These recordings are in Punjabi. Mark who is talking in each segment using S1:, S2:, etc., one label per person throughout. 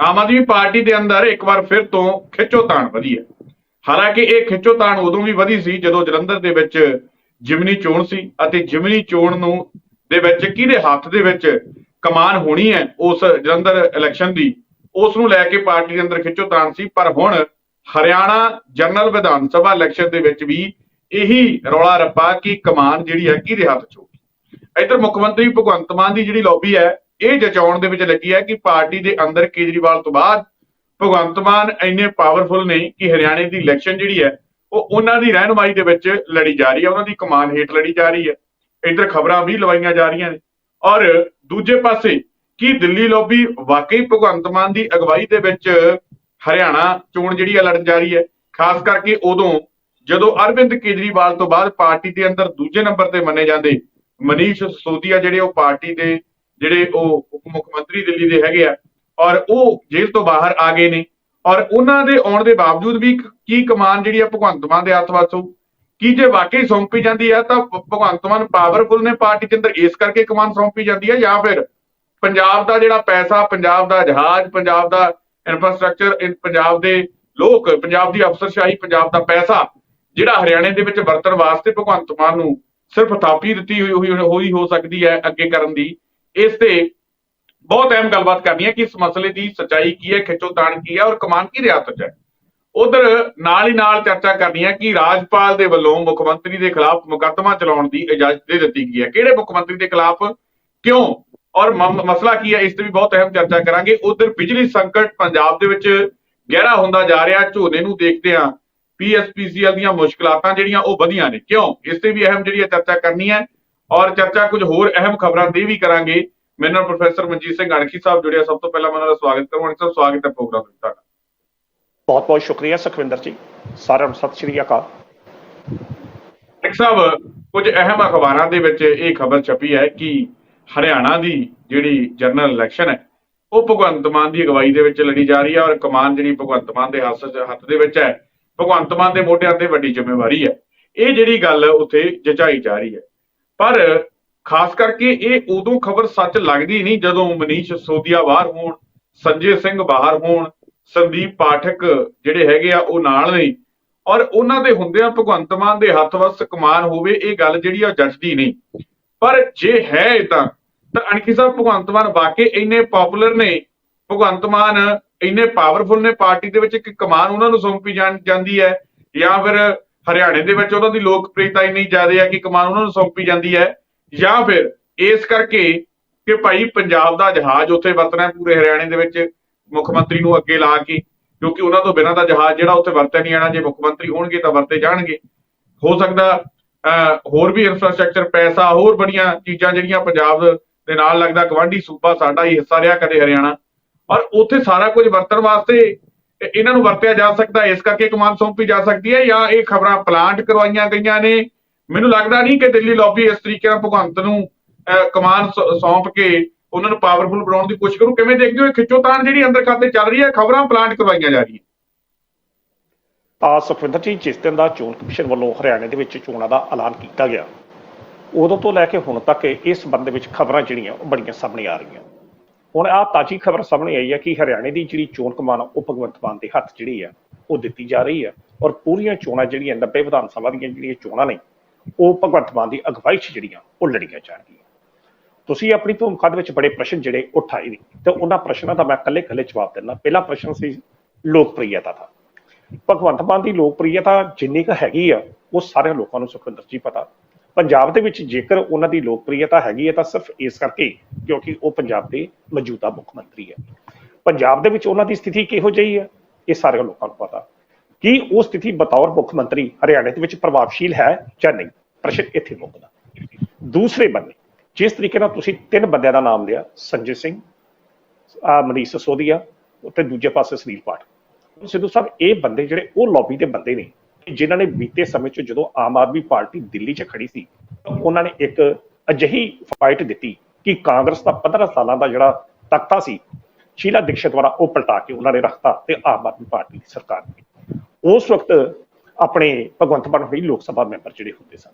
S1: ਆਮ ਆਦਮੀ ਪਾਰਟੀ ਦੇ ਅੰਦਰ ਇੱਕ ਵਾਰ ਫਿਰ ਤੋਂ ਖਿੱਚੋਤਾਣ ਵਧੀ ਹੈ। ਹਾਲਾਂਕਿ ਇਹ ਖਿੱਚੋਤਾਣ ਉਦੋਂ ਵੀ ਵਧੀ ਸੀ ਜਦੋਂ ਜਲੰਧਰ ਦੇ ਵਿੱਚ ਜਿਮਨੀ ਚੋਣ ਸੀ ਅਤੇ ਜਿਮਨੀ ਚੋਣ ਨੂੰ ਦੇ ਵਿੱਚ ਕਿਹਦੇ ਹੱਥ ਦੇ ਵਿੱਚ ਕਮਾਨ ਹੋਣੀ ਹੈ ਉਸ ਜਲੰਧਰ ਇਲੈਕਸ਼ਨ ਦੀ, ਉਸ ਨੂੰ ਲੈ ਕੇ ਪਾਰਟੀ ਦੇ ਅੰਦਰ ਖਿੱਚੋਤਾਣ ਸੀ। ਪਰ ਹੁਣ ਹਰਿਆਣਾ ਜਨਰਲ ਵਿਧਾਨ ਸਭਾ ਇਲੈਕਸ਼ਨ ਦੇ ਵਿੱਚ ਵੀ ਇਹੀ ਰੌਲਾ ਰੱਪਾ ਕਿ ਕਮਾਨ ਜਿਹੜੀ ਹੈ ਕਿਹਦੇ ਹੱਥ 'ਚ ਹੋਊਗੀ। ਇੱਧਰ ਮੁੱਖ ਮੰਤਰੀ ਭਗਵੰਤ ਮਾਨ ਦੀ ਜਿਹੜੀ ਲੌਬੀ ਹੈ ਇਹ ਜਚਾਉਣ ਦੇ ਵਿੱਚ ਲੱਗੀ ਹੈ ਕਿ ਪਾਰਟੀ ਦੇ ਅੰਦਰ ਕੇਜਰੀਵਾਲ ਤੋਂ ਬਾਅਦ ਭਗਵੰਤ ਮਾਨ ਇੰਨੇ ਪਾਵਰਫੁਲ ਨੇ ਕਿ ਹਰਿਆਣੇ ਦੀ ਇਲੈਕਸ਼ਨ ਜਿਹੜੀ ਹੈ, ਉਹ ਉਹਨਾਂ ਦੀ ਰਹਿਨੁਮਾਈ ਦੇ ਵਿੱਚ ਲੜੀ ਜਾ ਰਹੀ ਹੈ, ਉਹਨਾਂ ਦੀ ਕਮਾਨ ਹੇਠ ਲੜੀ ਜਾ ਰਹੀ ਹੈ। ਇੱਧਰ ਖਬਰਾਂ ਵੀ ਲਵਾਈਆਂ ਜਾ ਰਹੀਆਂ ਨੇ। ਔਰ ਦੂਜੇ ਪਾਸੇ ਕੀ ਦਿੱਲੀ ਲੌਬੀ ਵਾਕਈ ਭਗਵੰਤ ਮਾਨ ਦੀ ਅਗਵਾਈ ਦੇ ਵਿੱਚ ਹਰਿਆਣਾ ਚੋਣ ਜਿਹੜੀ ਹੈ ਲੜਨ ਜਾ ਰਹੀ ਹੈ, ਖਾਸ ਕਰਕੇ ਉਦੋਂ ਜਦੋਂ ਅਰਵਿੰਦ ਕੇਜਰੀਵਾਲ ਤੋਂ ਬਾਅਦ ਪਾਰਟੀ ਦੇ ਅੰਦਰ ਦੂਜੇ ਨੰਬਰ ਤੇ ਮੰਨੇ ਜਾਂਦੇ ਮਨੀਸ਼ ਸੋਦੀਆ ਜਿਹੜੇ ਉਹ ਪਾਰਟੀ ਦੇ ਜਿਹੜੇ ਉਹ ਉਪ ਮੁੱਖ ਮੰਤਰੀ ਦਿੱਲੀ ਦੇ ਹੈਗੇ ਆ, ਔਰ ਉਹ ਜੇਲ੍ਹ ਤੋਂ ਬਾਹਰ ਆ ਗਏ ਨੇ, ਔਰ ਉਹਨਾਂ ਦੇ ਆਉਣ ਦੇ ਬਾਵਜੂਦ ਵੀ ਕੀ ਕਮਾਨ ਜਿਹੜੀ ਆ ਭਗਵੰਤ ਮਾਨ ਦੇ ਹੱਥ ਵਾਸੋਂ ਕੀ ਜੇ ਵਾਕਈ ਸੌਂਪੀ ਜਾਂਦੀ ਹੈ ਤਾਂ ਭਗਵੰਤ ਮਾਨ ਪਾਵਰਫੁਲ ਨੇ ਪਾਰਟੀ ਦੇ ਅੰਦਰ, ਇਸ ਕਰਕੇ ਕਮਾਨ ਸੌਂਪੀ ਜਾਂਦੀ ਹੈ ਜਾਂ ਫਿਰ ਪੰਜਾਬ ਦਾ ਜਿਹੜਾ ਪੈਸਾ, ਪੰਜਾਬ ਦਾ ਜਹਾਜ਼, ਪੰਜਾਬ ਦਾ ਇਨਫਰਾਸਟ੍ਰਕਚਰ ਪੰਜਾਬ ਦੇ ਲੋਕ, ਪੰਜਾਬ ਦੀ ਅਫਸਰਸ਼ਾਹੀ, ਪੰਜਾਬ ਦਾ ਪੈਸਾ, ਜਿਹੜਾ ਹਰਿਆਣੇ ਦੇ ਵਿੱਚ ਵਰਤਣ ਵਾਸਤੇ ਭਗਵੰਤ ਮਾਨ ਨੂੰ ਸਿਰਫ ਥਾਪੀ ਦਿੱਤੀ ਹੋਈ ਹੋਈ ਹੋਈ ਹੋ ਸਕਦੀ ਹੈ ਅੱਗੇ ਕਰਨ ਦੀ ਇਸ ਤੇ ਬਹੁਤ ਅਹਿਮ ਗੱਲਬਾਤ ਕਰਨੀ ਹੈ ਕਿ ਇਸ ਮਸਲੇ ਦੀ ਸਚਾਈ ਕੀ ਹੈ ਖਿੱਚੋਤਾਣ ਕੀ ਹੈ ਔਰ ਕਮਾਨ ਕੀ ਹੱਥ 'ਚ ਹੈ। ਉਧਰ ਨਾਲ ਹੀ ਨਾਲ ਚਰਚਾ ਕਰਨੀ ਹੈ ਕਿ ਰਾਜਪਾਲ ਦੇ ਵੱਲੋਂ ਮੁੱਖ ਮੰਤਰੀ ਦੇ ਖਿਲਾਫ ਮੁਕੱਦਮਾ ਚਲਾਉਣ ਦੀ ਇਜਾਜ਼ਤ ਦੇ ਦਿੱਤੀ ਗਈ ਹੈ। ਕਿਹੜੇ ਮੁੱਖ ਮੰਤਰੀ ਦੇ ਖਿਲਾਫ, ਕਿਉਂ? ਔਰ ਮਸਲਾ ਕੀ ਹੈ? ਇਸ ਤੇ ਵੀ ਬਹੁਤ ਅਹਿਮ ਚਰਚਾ ਕਰਾਂਗੇ। ਉਧਰ ਬਿਜਲੀ ਸੰਕਟ ਪੰਜਾਬ ਦੇ ਵਿੱਚ ਗਹਿਰਾ ਹੁੰਦਾ ਜਾ ਰਿਹਾ। ਝੋਨੇ ਨੂੰ ਦੇਖਦੇ ਆ ਪੀਐਸਪੀਸੀਐਲ ਦੀਆਂ ਮੁਸ਼ਕਲਾਤਾਂ ਜਿਹੜੀਆਂ ਉਹ ਵਧੀਆਂ ਨੇ। ਕਿਉਂ? ਇਸ ਤੇ ਵੀ ਅਹਿਮ ਜਿਹੜੀ ਹੈ ਚਰਚਾ ਕਰਨੀ ਹੈ। ਔਰ ਚਰਚਾ ਕੁਝ ਹੋਰ ਅਹਿਮ ਖਬਰਾਂ ਤੇ ਵੀ ਕਰਾਂਗੇ। ਮੇਰੇ ਨਾਲ ਪ੍ਰੋਫੈਸਰ ਮਨਜੀਤ ਸਿੰਘ ਅਣਖੀ ਸਾਹਿਬ ਜੁੜਿਆ। ਸਭ ਤੋਂ ਪਹਿਲਾਂ ਮੈਂ ਉਹਨਾਂ ਦਾ ਸਵਾਗਤ ਕਰਾਂਗਾ ਸਰ ਸਵਾਗਤ ਹੈ ਪ੍ਰੋਗਰਾਮ ਵਿੱਚ ਤੁਹਾਡਾ।
S2: ਬਹੁਤ ਬਹੁਤ ਸ਼ੁਕਰੀਆ ਸੁਖਵਿੰਦਰ ਜੀ। ਸਾਰਿਆਂ ਨੂੰ ਸਤਿ ਸ਼੍ਰੀ ਅਕਾਲ।
S1: ਇੱਕ ਸਾਹਿਬ ਕੁਝ ਅਹਿਮ ਅਖਬਾਰਾਂ ਦੇ ਵਿੱਚ ਇਹ ਖਬਰ ਛਪੀ ਹੈ ਕਿ ਹਰਿਆਣਾ ਦੀ ਜਿਹੜੀ ਜਨਰਲ ਇਲੈਕਸ਼ਨ ਹੈ ਉਹ ਭਗਵੰਤ ਮਾਨ ਦੀ ਅਗਵਾਈ ਦੇ ਵਿੱਚ ਲੜੀ ਜਾ ਰਹੀ ਹੈ ਔਰ ਕਮਾਨ ਜਿਹੜੀ ਭਗਵੰਤ ਮਾਨ ਦੇ ਹੱਥ ਦੇ ਵਿੱਚ ਹੈ। ਭਗਵੰਤ ਮਾਨ ਦੇ ਮੋਢਿਆਂ ਤੇ ਵੱਡੀ ਜ਼ਿੰਮੇਵਾਰੀ ਹੈ। ਇਹ ਜਿਹੜੀ ਗੱਲ ਉੱਥੇ ਜਚਾਈ ਜਾ ਰਹੀ ਹੈ। ਪਰ ਖਾਸ ਕਰਕੇ ਇਹ ਉਦੋਂ ਖਬਰ ਸੱਚ ਲੱਗਦੀ ਨਹੀਂ ਜਦੋਂ ਮਨੀਸ਼ ਸੋਦੀਆ ਬਾਹਰ ਹੋਣ, ਸੰਜੇ ਸਿੰਘ ਬਾਹਰ ਹੋਣ, ਸੰਦੀਪ ਪਾਠਕ ਜਿਹੜੇ ਹੈਗੇ ਆ ਉਹ ਨਾਲ ਨੇ ਔਰ ਉਹਨਾਂ ਦੇ ਹੁੰਦਿਆਂ ਭਗਵੰਤ ਮਾਨ ਦੇ ਹੱਥ ਵੱਸ ਕਮਾਨ ਹੋਵੇ, ਇਹ ਗੱਲ ਜਿਹੜੀ ਆ ਜੱਜਦੀ ਨਹੀਂ। ਪਰ ਜੇ ਹੈ ਇਦਾਂ ਤਾਂ ਅਣਖੀ ਸਾਹਿਬ ਭਗਵੰਤ ਮਾਨ ਵਾਕਈ ਇੰਨੇ ਪਪੂਲਰ ਨੇ, ਭਗਵੰਤ ਮਾਨ ਇੰਨੇ ਪਾਵਰਫੁਲ ਨੇ, ਪਾਰਟੀ ਦੇ ਵਿੱਚ ਇੱਕ ਕਮਾਨ ਉਹਨਾਂ ਨੂੰ ਸੌਂਪੀ ਜਾਣ, ਜਾਂਦੀ ਹੈ, ਜਾਂ ਫਿਰ ਹਰਿਆਣੇ ਦੇ ਵਿੱਚ ਉਹਨਾਂ ਦੀ ਲੋਕਪ੍ਰਿਯਤਾ ਇੰਨੀ ਜ਼ਿਆਦਾ ਹੈ ਕਿ ਕਮਾਨ ਉਹਨਾਂ ਨੂੰ ਸੌਂਪੀ ਜਾਂਦੀ ਹੈ। ਜਾਂ ਫਿਰ ਇਸ ਕਰਕੇ ਕਿ ਭਾਈ ਪੰਜਾਬ ਦਾ ਜਹਾਜ਼ ਉੱਥੇ ਵਰਤਣਾ ਪੂਰੇ ਹਰਿਆਣੇ ਦੇ ਵਿੱਚ ਮੁੱਖ ਮੰਤਰੀ ਨੂੰ ਅੱਗੇ ਲਾ ਕੇ ਕਿਉਂਕਿ ਉਹਨਾਂ ਤੋਂ ਬਿਨਾਂ ਦਾ ਜਹਾਜ਼ ਜਿਹੜਾ ਉੱਥੇ ਵਰਤਿਆ ਨਹੀਂ ਆਣਾ ਜੇ ਮੁੱਖ ਮੰਤਰੀ ਹੋਣਗੇ ਤਾਂ ਵਰਤੇ ਜਾਣਗੇ। ਹੋ ਸਕਦਾ ਅਹ, ਹੋਰ ਵੀ ਇਨਫਰਾਸਟ੍ਰਕਚਰ ਪੈਸਾ ਹੋਰ ਬੜੀਆਂ ਚੀਜ਼ਾਂ ਜਿਹੜੀਆਂ ਪੰਜਾਬ ਦੇ ਨਾਲ ਲੱਗਦਾ ਗਵਾਂਢੀ ਸੂਬਾ ਸਾਡਾ ਹੀ ਹਿੱਸਾ ਰਿਹਾ ਕਦੇ ਹਰਿਆਣਾ। ਔਰ ਉੱਥੇ ਸਾਰਾ ਕੁਝ ਵਰਤਣ ਵਾਸਤੇ ਇਹਨਾਂ ਨੂੰ ਵਰਤਿਆ ਜਾ ਸਕਦਾ ਇਸ ਕਰਕੇ ਕਮਾਨ ਸੌਂਪੀ ਜਾ ਸਕਦੀ ਹੈ ਜਾਂ ਇਹ ਖਬਰਾਂ ਪਲਾਂਟ ਕਰਵਾਈਆਂ ਗਈਆਂ ਨੇ। ਮੈਨੂੰ ਲੱਗਦਾ ਨਹੀਂ ਕਿ ਦਿੱਲੀ ਲੌਬੀ ਇਸ ਤਰੀਕੇ ਨਾਲ ਭਗਵੰਤ ਨੂੰ ਕਮਾਨ ਸੌਂਪ ਕੇ ਉਹਨਾਂ ਨੂੰ ਪਾਵਰਫੁਲ ਬਣਾਉਣ ਦੀ ਕੋਸ਼ਿਸ਼ ਕਰੂ। ਕਿਵੇਂ ਦੇਖਦੇ ਹੋ ਇਹ ਖਿੱਚੋਤਾਣ ਜਿਹੜੀ ਅੰਦਰ ਖਾਤੇ ਚੱਲ ਰਹੀ ਹੈ, ਖਬਰਾਂ ਪਲਾਂਟ ਕਰਵਾਈਆਂ ਜਾ ਰਹੀਆਂ।
S2: ਆ ਸੁਖਵਿੰਦਰ ਜੀ, ਜਿਸ ਦਿਨ ਦਾ ਚੋਣ ਕਮਿਸ਼ਨ ਵੱਲੋਂ ਹਰਿਆਣੇ ਦੇ ਵਿੱਚ ਚੋਣਾਂ ਦਾ ਐਲਾਨ ਕੀਤਾ ਗਿਆ, ਉਦੋਂ ਤੋਂ ਲੈ ਕੇ ਹੁਣ ਤੱਕ ਇਸ ਸੰਬੰਧ ਵਿੱਚ ਖਬਰਾਂ ਜਿਹੜੀਆਂ ਉਹ ਬੜੀਆਂ ਸਾਹਮਣੇ ਆ ਰਹੀਆਂ। ਹੁਣ ਆ ਤਾਜੀ ਖਬਰ ਸਾਹਮਣੇ ਆਈ ਹੈ ਕਿ ਹਰਿਆਣੇ ਦੀ ਜਿਹੜੀ ਚੋਣ ਕਮਾਨ ਆ, ਉਹ ਭਗਵੰਤ ਮਾਨ ਦੇ ਹੱਥ ਜਿਹੜੀ ਆ ਉਹ ਦਿੱਤੀ ਜਾ ਰਹੀ ਹੈ ਔਰ ਪੂਰੀਆਂ ਚੋਣਾਂ ਜਿਹੜੀਆਂ 90 ਵਿਧਾਨ ਸਭਾ ਦੀਆਂ ਜਿਹੜੀਆਂ ਚੋਣਾਂ ਨੇ ਉਹ ਭਗਵੰਤ ਮਾਨ ਦੀ ਅਗਵਾਈ 'ਚ ਜਿਹੜੀਆਂ ਉਹ ਲੜੀਆਂ ਜਾਣਗੀਆਂ। ਤੁਸੀਂ ਆਪਣੀ ਭੂਮਿਕਾ ਦੇ ਵਿੱਚ ਬੜੇ ਪ੍ਰਸ਼ਨ ਜਿਹੜੇ ਉਠਾਏ ਨੇ ਤੇ ਉਹਨਾਂ ਪ੍ਰਸ਼ਨਾਂ ਦਾ ਮੈਂ ਇਕੱਲੇ-ਇਕੱਲੇ ਜਵਾਬ ਦਿੰਦਾ। ਪਹਿਲਾ ਪ੍ਰਸ਼ਨ ਸੀ ਲੋਕਪ੍ਰਿਯਤਾ ਦਾ। ਭਗਵੰਤ ਮਾਨ ਦੀ ਲੋਕਪ੍ਰਿਯਤਾ ਜਿੰਨੀ ਕੁ ਹੈਗੀ ਆ ਉਹ ਸਾਰੇ ਲੋਕਾਂ ਨੂੰ ਸੁਖਵਿੰਦਰ ਜੀ ਪਤਾ। ਪੰਜਾਬ ਦੇ ਵਿੱਚ ਜੇਕਰ ਉਹਨਾਂ ਦੀ ਲੋਕਪ੍ਰਿਯਤਾ ਹੈਗੀ ਹੈ ਤਾਂ ਸਿਰਫ ਇਸ ਕਰਕੇ ਕਿਉਂਕਿ ਉਹ ਪੰਜਾਬ ਦੇ ਮੌਜੂਦਾ ਮੁੱਖ ਮੰਤਰੀ ਹੈ। ਪੰਜਾਬ ਦੇ ਵਿੱਚ ਉਹਨਾਂ ਦੀ ਸਥਿਤੀ ਕਿਹੋ ਜਿਹੀ ਹੈ? ਇਹ ਸਾਰੇ ਲੋਕਾਂ ਨੂੰ ਪਤਾ। ਕੀ ਉਹ ਸਥਿਤੀ ਬਤੌਰ ਮੁੱਖ ਮੰਤਰੀ ਹਰਿਆਣੇ ਦੇ ਵਿੱਚ ਪ੍ਰਭਾਵਸ਼ੀਲ ਹੈ ਜਾਂ ਨਹੀਂ? ਪ੍ਰਸ਼ਨ ਇੱਥੇ ਮੁੱਕਦਾ ਦੂਸਰੇ ਬੰਨੇ, ਜਿਸ ਤਰੀਕੇ ਨਾਲ ਤੁਸੀਂ ਤਿੰਨ ਬੰਦਿਆਂ ਦਾ ਨਾਮ ਲਿਆ, ਸੰਜੇ ਸਿੰਘ ਮਨੀਸ਼ ਸਸੋਦੀਆ, ਤੇ ਦੂਜੇ ਪਾਸੇ ਸੁਨੀਲ ਪਾਠ। ਸਿੱਧੂ ਸਾਹਿਬ, ਇਹ ਬੰਦੇ ਜਿਹੜੇ ਉਹ ਲੌਬੀ ਦੇ ਬੰਦੇ ਨੇ ਜਿਨ੍ਹਾਂ ਨੇ ਬੀਤੇ ਸਮੇਂ 'ਚ ਜਦੋਂ ਆਮ ਆਦਮੀ ਪਾਰਟੀ ਦਿੱਲੀ 'ਚ ਖੜੀ ਸੀ, ਉਹਨਾਂ ਨੇ ਇੱਕ ਅਜਿਹੀ ਫਾਈਟ ਦਿੱਤੀ ਕਿ ਕਾਂਗਰਸ ਦਾ 15 ਸਾਲਾਂ ਦਾ ਜਿਹੜਾ ਤਖਤਾ ਸੀ, ਸ਼ੀਲਾ ਦੀਕਸ਼ਤ ਦੁਆਰਾ ਉਹ ਪਲਟਾ ਕੇ ਉਹਨਾਂ ਨੇ ਰੱਖਤਾ ਤੇ ਆਮ ਆਦਮੀ ਪਾਰਟੀ ਦੀ ਸਰਕਾਰ ਬਣੀ। ਉਸ ਵਕਤ ਆਪਣੇ ਭਗਵੰਤ ਮਾਨ ਹੋਈ ਲੋਕ ਸਭਾ ਮੈਂਬਰ ਜਿਹੜੇ ਹੁੰਦੇ ਸਨ,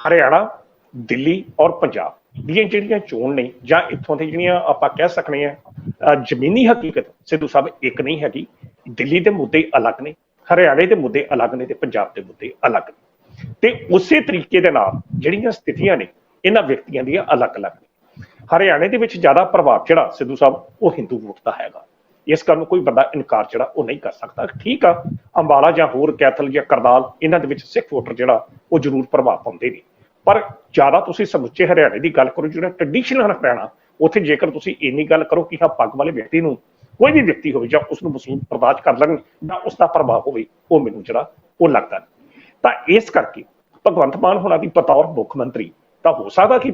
S2: ਹਰਿਆਣਾ, ਦਿੱਲੀ ਔਰ ਪੰਜਾਬ ਦੀਆਂ ਜਿਹੜੀਆਂ ਚੋਣ ਨੇ ਜਾਂ ਇੱਥੋਂ ਦੇ ਜਿਹੜੀਆਂ ਆਪਾਂ ਕਹਿ ਸਕਨੇ ਆ ਜ਼ਮੀਨੀ ਹਕੀਕਤ, ਸਿੱਧੂ ਸਾਹਿਬ ਇੱਕ ਨਹੀਂ ਹੈਗੀ, ਦਿੱਲੀ ਦੇ ਮੁੱਦੇ ਅਲੱਗ ਨੇ ਹਰਿਆਣੇ ਦੇ ਮੁੱਦੇ ਅਲੱਗ ਨੇ ਤੇ ਪੰਜਾਬ ਦੇ ਮੁੱਦੇ ਅਲੱਗ ਨੇ। ਤੇ ਉਸੇ ਤਰੀਕੇ ਦੇ ਨਾਲ ਜਿਹੜੀਆਂ ਸਥਿਤੀਆਂ ਨੇ, ਇਹਨਾਂ ਵਿਅਕਤੀਆਂ ਦੀਆਂ ਅਲੱਗ-ਅਲੱਗ ਨੇ। ਹਰਿਆਣੇ ਦੇ ਵਿੱਚ ਜ਼ਿਆਦਾ ਪ੍ਰਭਾਵ ਜਿਹੜਾ ਸਿੱਧੂ ਸਾਹਿਬ, ਉਹ ਹਿੰਦੂ ਵੋਟ ਦਾ ਹੈਗਾ। ਇਸ ਕਾਰਨ ਕੋਈ ਬੰਦਾ ਇਨਕਾਰ ਜਿਹੜਾ ਉਹ ਨਹੀਂ ਕਰ ਸਕਦਾ। ਠੀਕ ਆ, ਅੰਬਾਲਾ ਜਾਂ ਹੋਰ ਕੈਥਲ ਜਾਂ ਕਰਨਾਲ, ਇਹਨਾਂ ਦੇ ਵਿੱਚ ਸਿੱਖ ਵੋਟਰ ਜਿਹੜਾ, ਉਹ ਜ਼ਰੂਰ ਪ੍ਰਭਾਵ ਪਾਉਂਦੇ ਨੇ। ਪਰ ਜ਼ਿਆਦਾ ਤੁਸੀਂ ਸਮੁੱਚੇ ਹਰਿਆਣੇ ਦੀ ਗੱਲ ਕਰੋ, ਜਿਹੜਾ ਟ੍ਰੈਡੀਸ਼ਨਲ ਹਰਿਆਣਾ, ਉੱਥੇ ਜੇਕਰ ਤੁਸੀਂ ਇੰਨੀ ਗੱਲ ਕਰੋ ਕਿ ਹਾਂ, ਪੱਗ ਵਾਲੇ ਵਿਅਕਤੀ ਨੂੰ ਕੋਈ ਵੀ ਵਿਅਕਤੀ ਹੋਵੇ ਜਾਂ ਉਸ ਨੂੰ ਮਸੂਦ ਬਰਦਾਸ਼ਤ ਕਰ ਲੈਣ ਜਾਂ ਉਸ ਦਾ ਪ੍ਰਭਾਵ ਹੋਵੇ, ਉਹ ਮੈਨੂੰ ਜਿਹੜਾ ਉਹ ਲੱਗਦਾ ਤਾਂ ਇਸ ਕਰਕੇ ਭਗਵੰਤ ਮਾਨ ਹੋਣਾ ਦੀ ਬਤੌਰ ਮੁੱਖ ਮੰਤਰੀ ਤਾਂ ਹੋ ਸਕਦਾ ਕਿ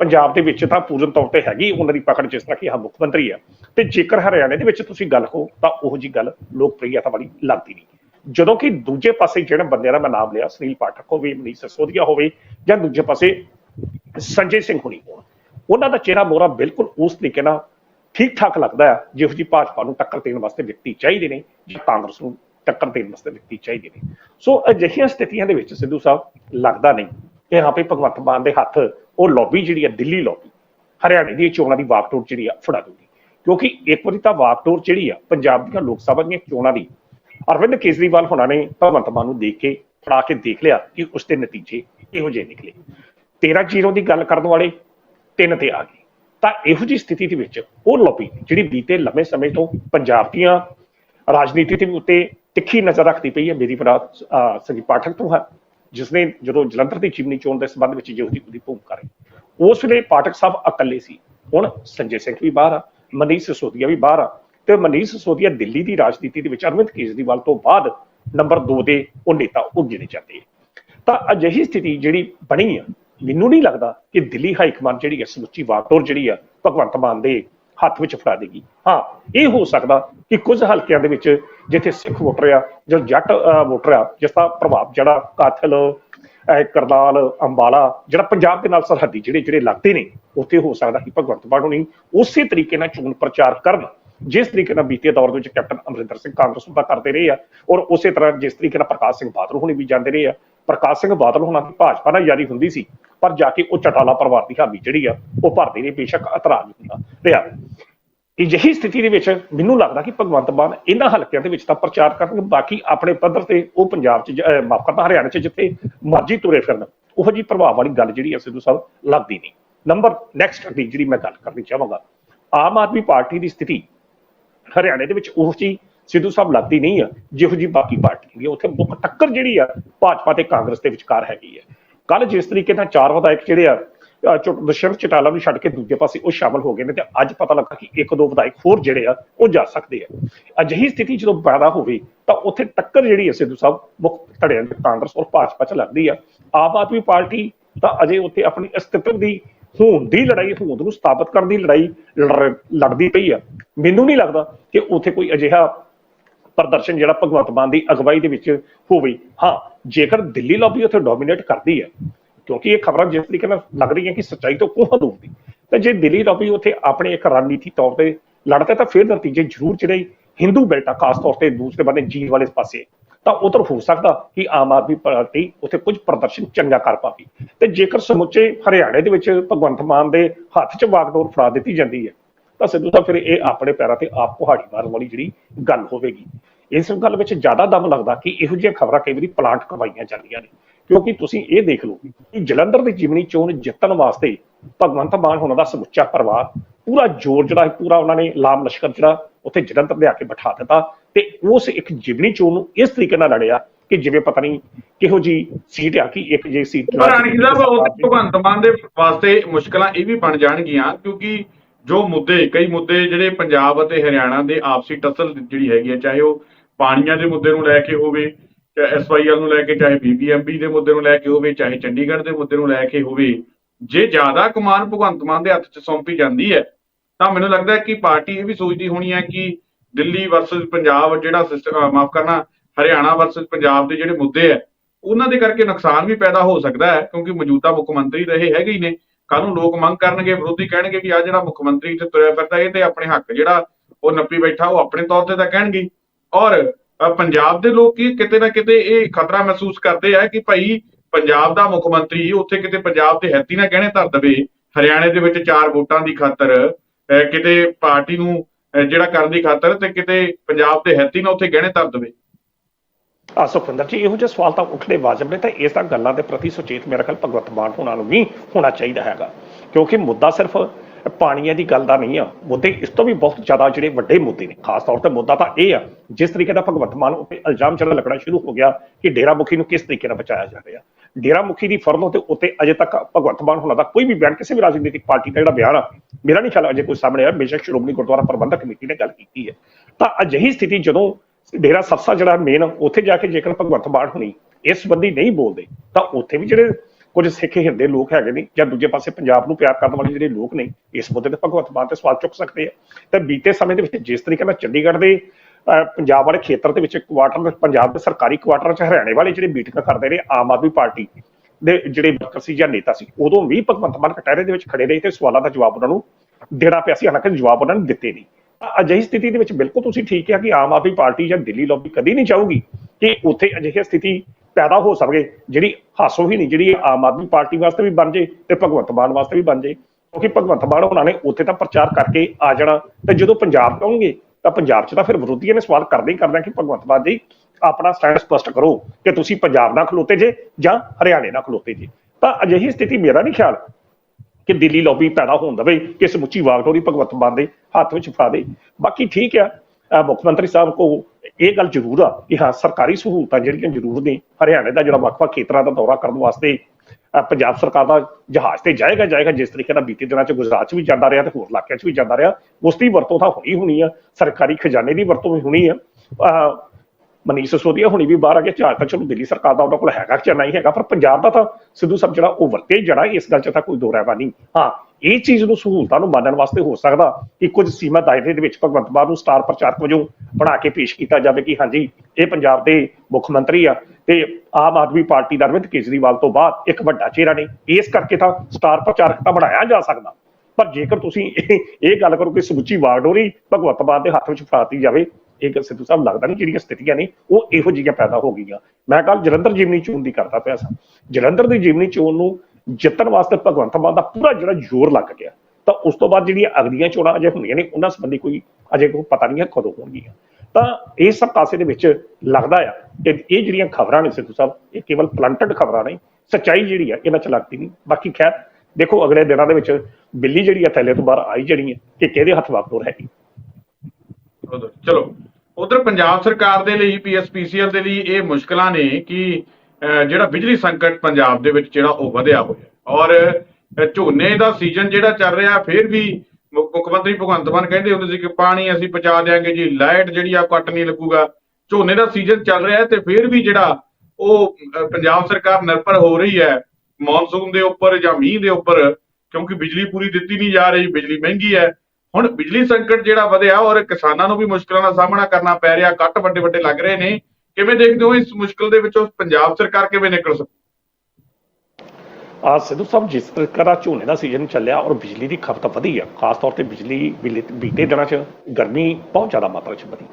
S2: ਪੰਜਾਬ ਦੇ ਵਿੱਚ ਤਾਂ ਪੂਰਨ ਤੌਰ ਤੇ ਹੈਗੀ ਉਹਨਾਂ ਦੀ ਪਕੜ ਜਿਸ ਤਰ੍ਹਾਂ ਕਿ ਆਹ ਮੁੱਖ ਮੰਤਰੀ ਆ ਤੇ ਜੇਕਰ ਹਰਿਆਣੇ ਦੇ ਵਿੱਚ ਤੁਸੀਂ ਗੱਲ ਕਹੋ ਤਾਂ ਉਹ ਜੀ ਗੱਲ ਲੋਕਪ੍ਰਿਯਤਾ ਵਾਲੀ ਲੱਗਦੀ ਨਹੀਂ। ਜਦੋਂ ਕਿ ਦੂਜੇ ਪਾਸੇ ਜਿਹੜੇ ਬੰਦਿਆਂ ਦਾ ਮੈਂ ਨਾਮ ਲਿਆ, ਸੁਨੀਲ ਪਾਠਕ ਹੋਵੇ, ਮਨੀਸ਼ ਸਸੋਦੀਆ ਹੋਵੇ ਜਾਂ ਦੂਜੇ ਪਾਸੇ ਸੰਜੇ ਸਿੰਘ ਹੋਣੀ ਹੋਣ, ਉਹਨਾਂ ਦਾ ਚਿਹਰਾ ਮੋਰਾ ਬਿਲਕੁਲ ਉਸ ਤਰੀਕੇ ਨਾਲ ਠੀਕ ਠਾਕ ਲੱਗਦਾ ਹੈ, ਜਿਹੋ ਜੀ ਭਾਜਪਾ ਨੂੰ ਟੱਕਰ ਦੇਣ ਵਾਸਤੇ ਵਿਅਕਤੀ ਚਾਹੀਦੇ ਨੇ ਜਾਂ ਕਾਂਗਰਸ ਨੂੰ ਟੱਕਰ ਦੇਣ ਵਾਸਤੇ ਵਿਅਕਤੀ ਚਾਹੀਦੇ ਨੇ। ਸੋ ਅਜਿਹੀਆਂ ਸਥਿਤੀਆਂ ਦੇ ਵਿੱਚ ਸਿੱਧੂ ਸਾਹਿਬ ਲੱਗਦਾ ਨਹੀਂ। ਕਿ ਹਾਂ ਵੀ ਭਗਵੰਤ ਮਾਨ ਦੇ ਹੱਥ ਉਹ ਲੌਬੀ ਜਿਹੜੀ ਹੈ, ਦਿੱਲੀ ਲੌਬੀ ਹਰਿਆਣੇ ਦੀ ਚੋਣਾਂ ਦੀ ਵਾਕਟੋਰ ਜਿਹੜੀ ਆ, ਫੜਾ ਦੂਗੀ ਕਿਉਂਕਿ ਇੱਕ ਵਾਰੀ ਤਾਂ ਵਾਕਟੋਰ ਜਿਹੜੀ ਆ, ਪੰਜਾਬ ਦੀਆਂ ਲੋਕ ਸਭਾ ਦੀਆਂ ਚੋਣਾਂ ਦੀ ਅਰਵਿੰਦ ਕੇਜਰੀਵਾਲ ਹੋਣਾ ਨੇ ਭਗਵੰਤ ਮਾਨ ਨੂੰ ਦੇਖ ਕੇ, ਫੜਾ ਕੇ ਦੇਖ ਲਿਆ ਕਿ ਉਸ ਦੇ ਨਤੀਜੇ ਇਹੋ ਜਿਹੇ ਨਿਕਲੇ। 13 ਜ਼ੀਰੋ ਦੀ ਗੱਲ ਕਰਨ ਵਾਲੇ ਤਿੰਨ ਤੇ ਆ ਗਏ। ਤਾਂ ਇਹੋ ਜਿਹੀ ਸਥਿਤੀ ਦੇ ਵਿੱਚ ਉਹ ਲੌਬੀ ਜਿਹੜੀ ਬੀਤੇ ਲੰਮੇ ਸਮੇਂ ਤੋਂ ਪੰਜਾਬ ਦੀਆਂ ਰਾਜਨੀਤੀ ਦੇ ਉੱਤੇ ਤਿੱਖੀ ਨਜ਼ਰ ਰੱਖਦੀ ਪਈ ਹੈ, ਮੇਰੀ ਬਰਾਤ ਸੰਜੀਵ ਪਾਠਕ ਤੋਂ ਹੈ ਜਿਸ ਨੇ ਜਦੋਂ ਜਲੰਧਰ ਦੀ ਚਿਮਨੀ ਚੋਣ ਦੇ ਸੰਬੰਧ ਵਿੱਚ ਜਿਹੋ ਜਿਹੀ ਉਹਦੀ ਭੂਮਿਕਾ ਰਹੀ। ਉਸ ਵੇਲੇ ਪਾਠਕ ਸਾਹਿਬ ਇਕੱਲੇ ਸੀ। ਹੁਣ ਸੰਜੇ ਸਿੰਘ ਵੀ ਬਾਹਰ ਆ, ਮਨੀਸ਼ ਸਿਸੋਦੀਆ ਵੀ ਬਾਹਰ ਆ, ਤੇ ਮਨੀਸ਼ ਸਿਸੋਦੀਆ ਦਿੱਲੀ ਦੀ ਰਾਜਨੀਤੀ ਦੇ ਵਿੱਚ ਅਰਵਿੰਦ ਕੇਜਰੀਵਾਲ ਤੋਂ ਬਾਅਦ ਨੰਬਰ 2 ਦੇ ਉਹ ਨੇਤਾ ਉਹ ਗਿਣੇ ਜਾਂਦੇ ਤਾਂ ਅਜਿਹੀ ਸਥਿਤੀ ਜਿਹੜੀ ਬਣੀ ਆ ਮੈਨੂੰ ਨਹੀਂ ਲੱਗਦਾ ਕਿ ਦਿੱਲੀ ਹਾਈ ਕਮਾਂਡ ਜਿਹੜੀ ਹੈ ਸਮੁੱਚੀ ਵਾਕਟੋਰ ਜਿਹੜੀ ਆ ਭਗਵੰਤ ਮਾਨ ਦੇ ਹੱਥ ਵਿੱਚ ਫੜਾ ਦੇਗੀ। ਹਾਂ, ਇਹ ਹੋ ਸਕਦਾ ਕਿ ਕੁਝ ਹਲਕਿਆਂ ਦੇ ਵਿੱਚ ਜਿੱਥੇ ਸਿੱਖ ਵੋਟਰ ਆ ਜਾਂ ਜੱਟ ਵੋਟਰ ਆ, ਜਿਸ ਦਾ ਪ੍ਰਭਾਵ ਜਿਹੜਾ ਕਾਥਲ ਕਰਨਾਲ, ਅੰਬਾਲਾ, ਜਿਹੜਾ ਪੰਜਾਬ ਦੇ ਨਾਲ ਸਰਹੱਦੀ ਜਿਹੜੇ ਜਿਹੜੇ ਲੱਗਦੇ ਨੇ, ਉੱਥੇ ਹੋ ਸਕਦਾ ਕਿ ਭਗਵੰਤ ਮਾਨ ਹੋਣੀ ਉਸੇ ਤਰੀਕੇ ਨਾਲ ਚੋਣ ਪ੍ਰਚਾਰ ਕਰਨ। ਜਿਸ ਤਰੀਕੇ ਨਾਲ ਬੀਤੇ ਦੌਰ ਦੇ ਵਿੱਚ ਕੈਪਟਨ ਅਮਰਿੰਦਰ ਸਿੰਘ ਕਾਂਗਰਸ ਦਾ ਕਰਦੇ ਰਹੇ ਆ ਔਰ ਉਸੇ ਤਰ੍ਹਾਂ ਜਿਸ ਤਰੀਕੇ ਨਾਲ ਪ੍ਰਕਾਸ਼ ਸਿੰਘ ਬਾਦਲ ਹੁਣੀ ਵੀ ਜਾਂਦੇ ਰਹੇ ਆ ਪ੍ਰਕਾਸ਼ ਸਿੰਘ ਬਾਦਲ ਹੋਣਾ ਦੀ ਭਾਜਪਾ ਨਾਲ ਯਾਰੀ ਹੁੰਦੀ ਸੀ, ਪਰ ਜਾ ਕੇ ਉਹ ਚਟਾਲਾ ਪਰਿਵਾਰ ਦੀ ਹਾਮੀ ਜਿਹੜੀ ਆ, ਉਹ ਭਰਦੇ ਨੇ, ਬੇਸ਼ੱਕ ਇਤਰਾਜ਼ ਹੁੰਦਾ। ਰਿਹਾ ਅਜਿਹੀ ਸਥਿਤੀ ਦੇ ਵਿੱਚ ਮੈਨੂੰ ਲੱਗਦਾ ਕਿ ਭਗਵੰਤ ਮਾਨ ਇਹਨਾਂ ਹਲਕਿਆਂ ਦੇ ਵਿੱਚ ਤਾਂ ਪ੍ਰਚਾਰ ਕਰਨ, ਬਾਕੀ ਆਪਣੇ ਪੱਧਰ ਤੇ ਉਹ ਪੰਜਾਬ 'ਚ ਮਾਫ਼ ਕਰਨਾ, ਹਰਿਆਣਾ 'ਚ ਜਿੱਥੇ ਮਰਜ਼ੀ ਤੁਰੇ ਫਿਰਨ, ਉਹੋ ਜੀ ਪ੍ਰਭਾਵ ਵਾਲੀ ਗੱਲ ਜਿਹੜੀ ਆ ਸਿੱਧੂ ਸਾਹਿਬ ਲੱਗਦੀ ਨਹੀਂ। ਨੰਬਰ ਨੈਕਸਟ ਅਗਲੀ ਜਿਹੜੀ ਮੈਂ ਗੱਲ ਕਰਨੀ ਚਾਹਾਂਗਾ, ਆਮ ਆਦਮੀ ਪਾਰਟੀ ਦੀ ਸਥਿਤੀ ਹਰਿਆਣੇ ਦੇ ਵਿੱਚ ਉਹ ਜੀ ਸਿੱਧੂ ਸਾਹਿਬ ਲੱਗਦੀ ਨਹੀਂ ਆ, ਜਿਹੋ ਜੀ ਬਾਕੀ ਪਾਰਟੀ ਦੀ ਉੱਥੇ ਮੁੱਖ ਟੱਕਰ ਜਿਹੜੀ ਆ, ਭਾਜਪਾ ਤੇ ਕਾਂਗਰਸ ਦੇ ਵਿਚਕਾਰ ਹੈਗੀ ਹੈ ਕੱਲ ਜਿਸ ਤਰੀਕੇ ਨਾਲ ਚਾਰ ਵਿਧਾਇਕ ਜਿਹੜੇ ਆ, ਅਹ ਚਟਾਲਾ ਨੂੰ ਛੱਡ ਕੇ ਦੂਜੇ ਪਾਸੇ ਉਹ ਸ਼ਾਮਲ ਹੋ ਗਏ ਨੇ ਤੇ ਅੱਜ ਪਤਾ ਲੱਗਾ ਕਿ ਇੱਕ ਦੋ ਵਿਧਾਇਕ ਹੋਰ ਜਿਹੜੇ ਆ, ਉਹ ਜਾ ਸਕਦੇ ਆ। ਅਜਿਹੀ ਸਥਿਤੀ ਜਦੋਂ ਪੈਦਾ ਹੋਵੇ, ਤਾਂ ਉੱਥੇ ਟੱਕਰ ਜਿਹੜੀ ਹੈ ਸਿੱਧੂ ਸਾਹਿਬ, ਮੁੱਖ ਧੜਿਆਂ ਦੇ ਕਾਂਗਰਸ ਔਰ ਭਾਜਪਾ ਚ ਲੱਗਦੀ ਆ। ਆਮ ਆਦਮੀ ਪਾਰਟੀ ਤਾਂ ਅਜੇ ਉੱਥੇ ਆਪਣੀ ਅਸਤਿਤਵ ਦੀ, ਹੋਂਦ ਦੀ ਲੜਾਈ, ਹੋਂਦ ਨੂੰ ਸਥਾਪਿਤ ਕਰਨ ਦੀ ਲੜਾਈ ਲੜ- ਲੜਦੀ ਪਈ ਆ। ਮੈਨੂੰ ਨਹੀਂ ਲੱਗਦਾ ਕਿ ਉੱਥੇ ਕੋਈ ਅਜਿਹਾ ਪ੍ਰਦਰਸ਼ਨ ਜਿਹੜਾ ਭਗਵੰਤ ਮਾਨ ਦੀ ਅਗਵਾਈ ਦੇ ਵਿੱਚ ਹੋਵੇ। ਹਾਂ, ਜੇਕਰ ਦਿੱਲੀ ਲੌਬੀ ਉੱਥੇ ਡੋਮੀਨੇਟ ਕਰਦੀ ਹੈ, ਕਿਉਂਕਿ ਇਹ ਖਬਰਾਂ ਜਿਸ ਤਰੀਕੇ ਨਾਲ ਲੱਗ ਰਹੀਆਂ ਕਿ ਸੱਚਾਈ ਤੋਂ ਕੋਹ ਦੂਰ ਦੀ, ਤੇ ਜੇ ਦਿੱਲੀ ਲੌਬੀ ਉੱਥੇ ਆਪਣੇ ਇੱਕ ਰਣਨੀਤੀ ਤੌਰ ਤੇ ਲੜਦਾ ਤਾਂ ਫਿਰ ਨਤੀਜੇ ਜ਼ਰੂਰ ਜਿਹੜੇ ਹਿੰਦੂ ਬੈਲਟ ਖਾਸ ਤੌਰ ਤੇ ਦੂਸਰੇ ਬੰਨੇ ਜੀਂਦ ਵਾਲੇ ਪਾਸੇ, ਤਾਂ ਉਧਰ ਹੋ ਸਕਦਾ ਕਿ ਆਮ ਆਦਮੀ ਪਾਰਟੀ ਉੱਥੇ ਕੁਝ ਪ੍ਰਦਰਸ਼ਨ ਚੰਗਾ ਕਰ ਪਾਵੇ। ਤੇ ਜੇਕਰ ਸਮੁੱਚੇ ਹਰਿਆਣੇ ਦੇ ਵਿੱਚ ਭਗਵੰਤ ਮਾਨ ਦੇ ਹੱਥ 'ਚ ਵਾਗਡੋਰ ਫੜਾ ਦਿੱਤੀ ਜਾਂਦੀ ਹੈ, ਤਾਂ ਸਿੱਧੂ ਸਾਹਿਬ ਫਿਰ ਇਹ ਆਪਣੇ ਪੈਰਾਂ ਤੇ ਆਪ ਕੁਹਾੜੀ ਮਾਰਨ ਵਾਲੀ ਜਿਹੜੀ ਗੱਲ ਹੋਵੇਗੀ। ਇਸ ਗੱਲ ਵਿੱਚ ਜ਼ਿਆਦਾ ਦਮ ਲੱਗਦਾ ਕਿ ਇਹੋ ਜਿਹੀਆਂ ਖਬਰਾਂ ਕਈ ਵਾਰੀ ਪਲਾਂਟ ਕਰਵਾਈਆਂ ਜਾਂਦੀਆਂ ਨੇ। ਕਿਉਂਕਿ ਤੁਸੀਂ ਇਹ ਦੇਖ ਲਓ ਕਿ ਜਲੰਧਰ ਦੀ ਜਿਮਨੀ ਚੋਣ ਜਿੱਤਣ ਵਾਸਤੇ ਭਗਵੰਤ ਮਾਨ ਹੋਣਾ ਦਾ ਸਮੁੱਚਾ ਪਰਿਵਾਰ ਪੂਰਾ ਜ਼ੋਰ ਜਿਹੜਾ ਹੈ ਪੂਰਾ ਉਹਨਾਂ ਨੇ ਲਾਮ ਲਸ਼ਕਰ ਜਿਹੜਾ ਉੱਥੇ ਜਲੰਧਰ ਲਿਆ ਕੇ ਬਿਠਾ ਦਿੱਤਾ ਤੇ ਉਸ ਇੱਕ ਜਿਮਨੀ ਚੋਣ ਨੂੰ ਇਸ ਤਰੀਕੇ ਨਾਲ ਲੜਿਆ ਕਿ ਜਿਵੇਂ ਪਤਾ ਨਹੀਂ ਕਿਹੋ ਜੀ ਸੀਟ ਆ ਕਿ ਇੱਕ ਜੇ ਸੀਟ
S1: ਭਗਵੰਤ ਮਾਨ ਦੇ ਵਾਸਤੇ ਮੁਸ਼ਕਲਾਂ ਇਹ ਵੀ ਬਣ ਜਾਣਗੀਆਂ ਕਿਉਂਕਿ ਜੋ ਮੁੱਦੇ ਕਈ ਮੁੱਦੇ ਜਿਹੜੇ ਪੰਜਾਬ ਅਤੇ ਹਰਿਆਣਾ ਦੇ ਆਪਸੀ ਟੱਸਲ ਜਿਹੜੀ ਹੈਗੀ ਹੈ ਚਾਹੇ ਉਹ ਪਾਣੀਆਂ ਦੇ ਮੁੱਦੇ ਨੂੰ ਲੈ ਕੇ ਹੋਵੇ, ਚਾਹੇ ਐਸਵਾਈਐਲ ਨੂੰ ਲੈ ਕੇ, ਚਾਹੇ ਬੀਬੀਐਮਬੀ ਦੇ ਮੁੱਦੇ ਨੂੰ ਲੈ ਕੇ ਹੋਵੇ, ਚਾਹੇ ਚੰਡੀਗੜ੍ਹ ਦੇ ਮੁੱਦੇ ਨੂੰ ਲੈ ਕੇ ਹੋਵੇ, ਜੇ ਜ਼ਿਆਦਾ ਕਮਾਨ ਭਗਵੰਤ ਮਾਨ ਦੇ ਹੱਥ 'ਚ ਸੌਂਪੀ ਜਾਂਦੀ ਹੈ, ਤਾਂ ਮੈਨੂੰ ਲੱਗਦਾ ਹੈ ਕਿ ਪਾਰਟੀ ਇਹ ਵੀ ਸੋਚਦੀ ਹੋਣੀ ਹੈ ਕਿ ਦਿੱਲੀ ਵਰਸਸ ਪੰਜਾਬ ਜਿਹੜਾ ਸਿਸਟਮ ਮਾਫ ਕਰਨਾ, ਹਰਿਆਣਾ ਵਰਸਸ ਪੰਜਾਬ ਦੇ ਜਿਹੜੇ ਮੁੱਦੇ ਹੈ, ਉਹਨਾਂ ਦੇ ਕਰਕੇ ਨੁਕਸਾਨ ਵੀ ਪੈਦਾ ਹੋ ਸਕਦਾ ਹੈ, ਕਿਉਂਕਿ ਮੌਜੂਦਾ ਮੁੱਖ ਮੰਤਰੀ ਰਹੇ ਹੈਗੇ ਹੀ ਨੇ। ਕੱਲ ਨੂੰ ਲੋਕ ਮੰਗ ਕਰਨਗੇ, ਵਿਰੋਧੀ ਕਹਿਣਗੇ ਵੀ ਆ ਜਿਹੜਾ ਮੁੱਖ ਮੰਤਰੀ ਤੇ ਤੁਰਿਆ ਫਿਰਦਾ, ਇਹ ਤੇ ਆਪਣੇ ਹੱਕ ਜਿਹੜਾ ਉਹ ਨੱਪੀ ਬੈਠਾ, ਉਹ ਆਪਣੇ ਤੌਰ ਤੇ ਤਾਂ ਕਹਿਣਗੇ। ਔਰ ਪੰਜਾਬ ਦੇ ਲੋਕ ਕੀ ਕਿਤੇ ਨਾ ਕਿਤੇ ਇਹ ਖਤਰਾ ਮਹਿਸੂਸ ਕਰਦੇ ਆ ਕਿ ਭਾਈ ਪੰਜਾਬ ਦਾ ਮੁੱਖ ਮੰਤਰੀ ਉੱਥੇ ਕਿਤੇ ਪੰਜਾਬ ਦੇ ਹੈਤੀ ਨਾ ਗਹਿਣੇ ਧਰ ਦਵੇ, ਹਰਿਆਣੇ ਦੇ ਵਿੱਚ ਚਾਰ ਵੋਟਾਂ ਦੀ ਖਾਤਰ ਕਿਤੇ ਪਾਰਟੀ ਨੂੰ ਜਿਹੜਾ ਕਰਨ ਦੀ ਖਾਤਰ ਤੇ ਕਿਤੇ ਪੰਜਾਬ ਦੇ ਹੈਤੀ ਨਾ ਉੱਥੇ ਗਹਿਣੇ ਧਰ ਦੇਵੇ।
S2: ਆ ਸੁਖਵਿੰਦਰ ਜੀ, ਇਹੋ ਜਿਹੇ ਸਵਾਲ ਤਾਂ ਉੱਠਦੇ ਵਾਜਬ ਨੇ, ਤਾਂ ਇਸ ਤਾਂ ਗੱਲਾਂ ਦੇ ਪ੍ਰਤੀ ਸੁਚੇਤ ਮੇਰਾ ਖਿਆਲ ਭਗਵੰਤ ਮਾਨ ਹੋਣਾ ਨੂੰ ਵੀ ਹੋਣਾ ਚਾਹੀਦਾ ਹੈਗਾ। ਕਿਉਂਕਿ ਮੁੱਦਾ ਸਿਰਫ ਪਾਣੀਆਂ ਦੀ ਗੱਲ ਦਾ ਨਹੀਂ ਆ। ਮੁੱਦੇ ਇਸ ਤੋਂ ਵੀ ਬਹੁਤ ਜ਼ਿਆਦਾ ਜਿਹੜੇ ਵੱਡੇ ਮੁੱਦੇ ਨੇ, ਖਾਸ ਤੌਰ ਤੇ ਮੁੱਦਾ ਤਾਂ ਇਹ ਆ, ਜਿਸ ਤਰੀਕੇ ਦਾ ਭਗਵੰਤ ਮਾਨ ਉੱਤੇ ਇਲਜ਼ਾਮ ਜਿਹੜਾ ਲੱਗਣਾ ਸ਼ੁਰੂ ਹੋ ਗਿਆ ਕਿ ਡੇਰਾ ਮੁਖੀ ਨੂੰ ਕਿਸ ਤਰੀਕੇ ਨਾਲ ਬਚਾਇਆ ਜਾ ਰਿਹਾ। ਡੇਰਾ ਮੁਖੀ ਦੀ ਫਰਦ ਦੇ ਉੱਤੇ ਅਜੇ ਤੱਕ ਭਗਵੰਤ ਮਾਨ ਹੋਣਾ ਦਾ ਕੋਈ ਵੀ ਬਿਆਨ ਕਿਸੇ ਵੀ ਰਾਜਨੀਤਿਕ ਪਾਰਟੀ ਦਾ ਜਿਹੜਾ ਬਿਆਨ ਆ, ਮੇਰਾ ਨਹੀਂ ਖਿਆਲ ਅਜੇ ਕੋਈ ਸਾਹਮਣੇ ਆਇਆ। ਬੇਸ਼ੱਕ ਸ਼੍ਰੋਮਣੀ ਗੁਰਦੁਆਰਾ ਪ੍ਰਬੰਧਕ ਕਮੇਟੀ ਨੇ ਗੱਲ ਕੀਤੀ ਹੈ। ਤਾਂ ਅਜਿਹੀ ਸਥਿਤੀ ਜਦੋਂ ਡੇਰਾ ਸੱਸਾ ਜਿਹੜਾ ਮੇਨ ਉੱਥੇ ਜਾ ਕੇ ਜੇਕਰ ਭਗਵੰਤ ਮਾਨ ਹੋਣੀ ਇਸ ਸੰਬੰਧੀ ਨਹੀਂ ਬੋਲਦੇ, ਤਾਂ ਉੱਥੇ ਵੀ ਜਿਹੜੇ ਕੁਝ ਸਿੱਖ ਹਿਰਦੇ ਲੋਕ ਹੈਗੇ ਨੇ ਜਾਂ ਦੂਜੇ ਪਾਸੇ ਪੰਜਾਬ ਨੂੰ ਪਿਆਰ ਕਰਨ ਵਾਲੇ ਜਿਹੜੇ ਲੋਕ ਨੇ ਇਸ ਮੁੱਦੇ ਤੇ ਭਗਵੰਤ ਮਾਨ ਤੇ ਸਵਾਲ ਚੁੱਕ ਸਕਦੇ ਆ। ਤੇ ਬੀਤੇ ਸਮੇਂ ਦੇ ਵਿੱਚ ਜਿਸ ਤਰੀਕੇ ਨਾਲ ਚੰਡੀਗੜ੍ਹ ਦੇ ਅਹ, ਪੰਜਾਬ ਵਾਲੇ ਖੇਤਰ ਦੇ ਵਿੱਚ ਕੁਆਟਰ ਪੰਜਾਬ ਦੇ ਸਰਕਾਰੀ ਕੁਆਟਰ 'ਚ ਹਰਿਆਣੇ ਵਾਲੇ ਜਿਹੜੇ ਮੀਟਿੰਗਾਂ ਕਰਦੇ ਰਹੇ ਆਮ ਆਦਮੀ ਪਾਰਟੀ ਦੇ ਜਿਹੜੇ ਵਰਕਰ ਸੀ ਜਾਂ ਨੇਤਾ ਸੀ ਉਦੋਂ ਵੀ ਭਗਵੰਤ ਮਾਨ ਕਟਹਿਰੇ ਦੇ ਵਿੱਚ ਖੜੇ ਰਹੇ ਤੇ ਸਵਾਲਾਂ ਦਾ ਜਵਾਬ ਉਹਨਾਂ ਨੂੰ ਦੇਣਾ ਪਿਆ ਸੀ ਹਾਲਾਂਕਿ ਜਵਾਬ ਉਹਨਾਂ ਨੇ ਦਿੱਤੇ ਨਹੀਂ। ਤਾਂ ਅਜਿਹੀ ਸਥਿਤੀ ਦੇ ਵਿੱਚ ਬਿਲਕੁਲ ਤੁਸੀਂ ਠੀਕ ਕਿਹਾ ਕਿ ਆਮ ਆਦਮੀ ਪਾਰਟੀ ਜਾਂ ਦਿੱਲੀ ਲੌਬੀ ਕਦੀ ਨਹੀਂ ਚਾਹੂਗੀ ਕਿ ਉੱਥੇ ਅਜਿਹੀ ਸਥਿਤੀ ਪੈਦਾ ਹੋ ਸਕੇ, ਜਿਹੜੀ ਹਾਸੋ ਹੀ ਨਹੀਂ, ਜਿਹੜੀ ਆਮ ਆਦਮੀ ਪਾਰਟੀ ਵਾਸਤੇ ਵੀ ਬਣ ਜੇ ਤੇ ਭਗਵੰਤ ਮਾਨ ਵਾਸਤੇ ਵੀ ਬਣ ਜੇ। ਕਿਉਂਕਿ ਭਗਵੰਤ ਮਾਨ ਉਹਨਾਂ ਨੇ ਉੱਥੇ ਤਾਂ ਪ੍ਰਚਾਰ ਕਰਕੇ ਆ ਜਾਣਾ ਤੇ ਜਦੋਂ ਪੰਜਾਬ ਕਹੋਗੇ ਤਾਂ ਪੰਜਾਬ 'ਚ ਤਾਂ ਫਿਰ ਵਿਰੋਧੀਆਂ ਨੇ ਸਵਾਲ ਕਰਦੇ ਹੀ ਕਰਨਾ ਕਿ ਭਗਵੰਤ ਮਾਨ ਜੀ, ਆਪਣਾ ਸਟੈਂਡ ਸਪਸ਼ਟ ਕਰੋ ਕਿ ਤੁਸੀਂ ਪੰਜਾਬ ਨਾਲ ਖਲੋਤੇ ਜੇ ਜਾਂ ਹਰਿਆਣੇ ਨਾਲ ਖਲੋਤੇ ਜੇ। ਤਾਂ ਅਜਿਹੀ ਸਥਿਤੀ ਮੇਰਾ ਨਹੀਂ ਖਿਆਲ ਕਿ ਦਿੱਲੀ ਲੌਬੀ ਪੈਦਾ ਹੋਣ ਦਵੇ, ਕਿ ਸਮੁੱਚੀ ਵਾਗਡੋਰੀ ਭਗਵੰਤ ਮਾਨ ਦੇ ਹੱਥ ਵਿੱਚ ਫੜਾ ਦੇ। ਬਾਕੀ ਠੀਕ ਆ ਮੁੱਖ ਮੰਤਰੀ ਸਾਹਿਬ ਕੋ ਇਹ ਗੱਲ ਜ਼ਰੂਰ ਆ ਕਿ ਹਾਂ, ਸਰਕਾਰੀ ਸਹੂਲਤਾਂ ਜਿਹੜੀਆਂ ਜ਼ਰੂਰ ਨੇ, ਹਰਿਆਣੇ ਦਾ ਜਿਹੜਾ ਵੱਖ-ਵੱਖ ਖੇਤਰਾਂ ਦਾ ਦੌਰਾ ਕਰਨ ਵਾਸਤੇ ਪੰਜਾਬ ਸਰਕਾਰ ਦਾ ਜਹਾਜ਼ ਤੇ ਜਾਏਗਾ ਜਾਏਗਾ, ਜਿਸ ਤਰੀਕੇ ਨਾਲ ਬੀਤੇ ਦਿਨਾਂ 'ਚ ਗੁਜਰਾਤ 'ਚ ਵੀ ਜਾਂਦਾ ਰਿਹਾ ਤੇ ਹੋਰ ਇਲਾਕਿਆਂ 'ਚ ਵੀ ਜਾਂਦਾ ਰਿਹਾ, ਉਸ ਦੀ ਵਰਤੋਂ ਤਾਂ ਹੋਣੀ ਹੋਣੀ ਆ, ਸਰਕਾਰੀ ਖਜ਼ਾਨੇ ਦੀ ਵਰਤੋਂ ਵੀ ਹੋਣੀ ਆ। ਮਨੀਸ਼ ਸਿਸੋਦੀਆ ਹੁਣੀ ਵੀ ਬਾਹਰ ਆ ਕੇ ਜਹਾਜ਼ ਤਾਂ ਚਲੋ ਦਿੱਲੀ ਸਰਕਾਰ ਦਾ ਉਹਨਾਂ ਕੋਲ ਹੈਗਾ ਕਿ ਨਹੀਂ ਹੈਗਾ, ਪਰ ਪੰਜਾਬ ਦਾ ਤਾਂ ਸਿੱਧੂ ਸਾਹਿਬ ਜਿਹੜਾ ਉਹ ਵਰਤੇ ਹੀ ਇਸ ਗੱਲ 'ਚ ਤਾਂ ਕੋਈ ਦੋ ਰਾਇ ਨਹੀਂ। ਹਾਂ ਇਹ ਚੀਜ਼ ਨੂੰ ਸਹੂਲਤਾਂ ਨੂੰ ਮੰਨਣ ਵਾਸਤੇ ਹੋ ਸਕਦਾ ਕਿ ਕੁਝ ਸੀਮਾ ਦਾਇਰੇ ਦੇ ਵਿੱਚ ਭਗਵੰਤ ਮਾਨ ਨੂੰ ਸਟਾਰ ਪ੍ਰਚਾਰਕ ਵਜੋਂ ਬਣਾ ਕੇ ਪੇਸ਼ ਕੀਤਾ ਜਾਵੇ ਕਿ ਹਾਂਜੀ, ਇਹ ਪੰਜਾਬ ਦੇ ਮੁੱਖ ਮੰਤਰੀ ਆ ਤੇ ਆਮ ਆਦਮੀ ਪਾਰਟੀ ਦਾ ਅਰਵਿੰਦ ਕੇਜਰੀਵਾਲ ਤੋਂ ਬਾਅਦ ਇੱਕ ਵੱਡਾ ਚਿਹਰਾ ਨੇ ਇਸ ਕਰਕੇ ਤਾਂ ਸਟਾਰ ਪ੍ਰਚਾਰਕ ਤਾਂ ਬਣਾਇਆ ਜਾ ਸਕਦਾ। ਪਰ ਜੇਕਰ ਤੁਸੀਂ ਇਹ ਇਹ ਗੱਲ ਕਰੋ ਕਿ ਸਮੁੱਚੀ ਵਾਰਡੋਰੀ ਭਗਵੰਤ ਮਾਨ ਦੇ ਹੱਥ ਵਿੱਚ ਫੜਾਤੀ ਜਾਵੇ, ਇਹ ਗੱਲ ਸਿੱਧੂ ਸਾਹਿਬ ਲੱਗਦਾ ਨਹੀਂ ਜਿਹੜੀਆਂ ਸਥਿਤੀਆਂ ਨੇ, ਉਹ ਇਹੋ ਜਿਹੀਆਂ ਪੈਦਾ ਹੋ ਗਈਆਂ। ਮੈਂ ਕੱਲ ਜਲੰਧਰ ਜਿਮਨੀ ਚੋਣ ਦੀ ਕਰਦਾ ਪਿਆ ਸਾਂ। ਜਲੰਧਰ ਦੀ ਜਿਮਨੀ ਚੋਣ ਨੂੰ ਜਿੱਤਣ ਵਾਸਤੇ ਭਗਵੰਤ ਮਾਨ ਦਾ ਪੂਰਾ ਜਿਹੜਾ ਜ਼ੋਰ ਲੱਗ ਗਿਆ, ਤਾਂ ਉਸ ਤੋਂ ਬਾਅਦ ਜਿਹੜੀਆਂ ਅਗਲੀਆਂ ਚੋਣਾਂ ਅਜੇ ਹੋਣੀਆਂ ਨੇ, ਉਹਨਾਂ ਸੰਬੰਧੀ ਕੋਈ ਅਜੇ ਕੋਈ ਪਤਾ ਨਹੀਂ ਹੈ, ਕਦੋਂ ਹੋਣਗੀਆਂ। ਤਾਂ ਇਹ ਸਭ ਪਾਸੇ ਦੇ ਵਿੱਚ ਲੱਗਦਾ ਆ ਕਿ ਇਹ ਜਿਹੜੀਆਂ ਖਬਰਾਂ ਨੇ ਸਿੱਧੂ ਸਾਹਿਬ, ਇਹ ਕੇਵਲ ਪਲੰਟਡ ਖਬਰਾਂ ਨੇ, ਸੱਚਾਈ ਜਿਹੜੀ ਆ, ਇਹਨਾਂ ਚ ਲੱਗਦੀ ਨਹੀਂ। ਬਾਕੀ ਖੈਰ, ਦੇਖੋ ਅਗਲੇ ਦਿਨਾਂ ਦੇ ਵਿੱਚ ਬਿੱਲੀ ਜਿਹੜੀ ਆ, ਥੈਲੇ ਤੋਂ ਬਾਹਰ ਆਈ ਜਣੀ ਹੈ ਕਿ ਕਿਹਦੇ ਹੱਥ ਵਾਪਰ ਹੈਗੀ
S1: ਚਲੋ, ਉਧਰ ਪੰਜਾਬ ਸਰਕਾਰ ਦੇ ਲਈ ਪੀਐਸਪੀਸੀਐਲ ਦੇ ਲਈ ਇਹ ਮੁਸ਼ਕਲਾਂ ਨੇ ਕਿ ਜਿਹੜਾ ਬਿਜਲੀ ਸੰਕਟ ਪੰਜਾਬ ਦੇ ਵਿੱਚ ਜਿਹੜਾ ਉਹ ਵਧਿਆ ਹੋਇਆ। ਔਰ ਝੋਨੇ ਦਾ ਸੀਜ਼ਨ ਜਿਹੜਾ ਚੱਲ ਰਿਹਾ, ਫਿਰ ਵੀ ਮੁੱਖ ਮੰਤਰੀ ਭਗਵੰਤ ਮਾਨ ਕਹਿੰਦੇ ਹੁੰਦੇ ਸੀ ਕਿ ਪਾਣੀ ਅਸੀਂ ਪਹੁੰਚਾ ਦਿਆਂਗੇ ਜੀ, ਲਾਈਟ ਜਿਹੜੀ ਆ ਕੱਟ ਨਹੀਂ ਲੱਗੂਗਾ। ਝੋਨੇ ਦਾ ਸੀਜ਼ਨ ਚੱਲ ਰਿਹਾ ਤੇ ਫਿਰ ਵੀ ਜਿਹੜਾ ਉਹ ਪੰਜਾਬ ਸਰਕਾਰ ਨਿਰਭਰ ਹੋ ਰਹੀ ਹੈ, ਮੌਨਸੂਨ ਦੇ ਉੱਪਰ ਜਾਂ ਮੀਂਹ ਦੇ ਉੱਪਰ, ਕਿਉਂਕਿ ਬਿਜਲੀ ਪੂਰੀ ਦਿੱਤੀ ਨਹੀਂ ਜਾ ਰਹੀ, ਬਿਜਲੀ ਮਹਿੰਗੀ ਹੈ। ਹੁਣ ਬਿਜਲੀ ਸੰਕਟ ਜਿਹੜਾ ਵਧਿਆ ਔਰ ਕਿਸਾਨਾਂ ਨੂੰ ਵੀ ਮੁਸ਼ਕਲਾਂ ਦਾ ਸਾਹਮਣਾ ਕਰਨਾ ਪੈ ਰਿਹਾ, ਕੱਟ ਵੱਡੇ ਵੱਡੇ ਲੱਗ ਰਹੇ ਨੇ। ਕਿਵੇਂ ਦੇਖਦੇ ਹੋ ਇਸ ਮੁਸ਼ਕਲ ਦੇ ਵਿੱਚੋਂ ਪੰਜਾਬ ਸਰਕਾਰ ਕਿਵੇਂ ਨਿਕਲ ਸਕਦੀ?
S2: ਆ ਸਿੱਧੂ ਸਾਹਿਬ, ਜਿਸ ਤਰ੍ਹਾਂ ਝੋਨੇ ਦਾ ਸੀਜ਼ਨ ਚੱਲਿਆ ਔਰ ਬਿਜਲੀ ਦੀ ਖਪਤ ਵਧੀ ਆ, ਖਾਸ ਤੌਰ ਤੇ ਬਿਜਲੀ ਬੀਤੇ ਦਿਨਾਂ 'ਚ ਗਰਮੀ ਬਹੁਤ ਜ਼ਿਆਦਾ ਮਾਤਰਾ 'ਚ ਵਧੀ।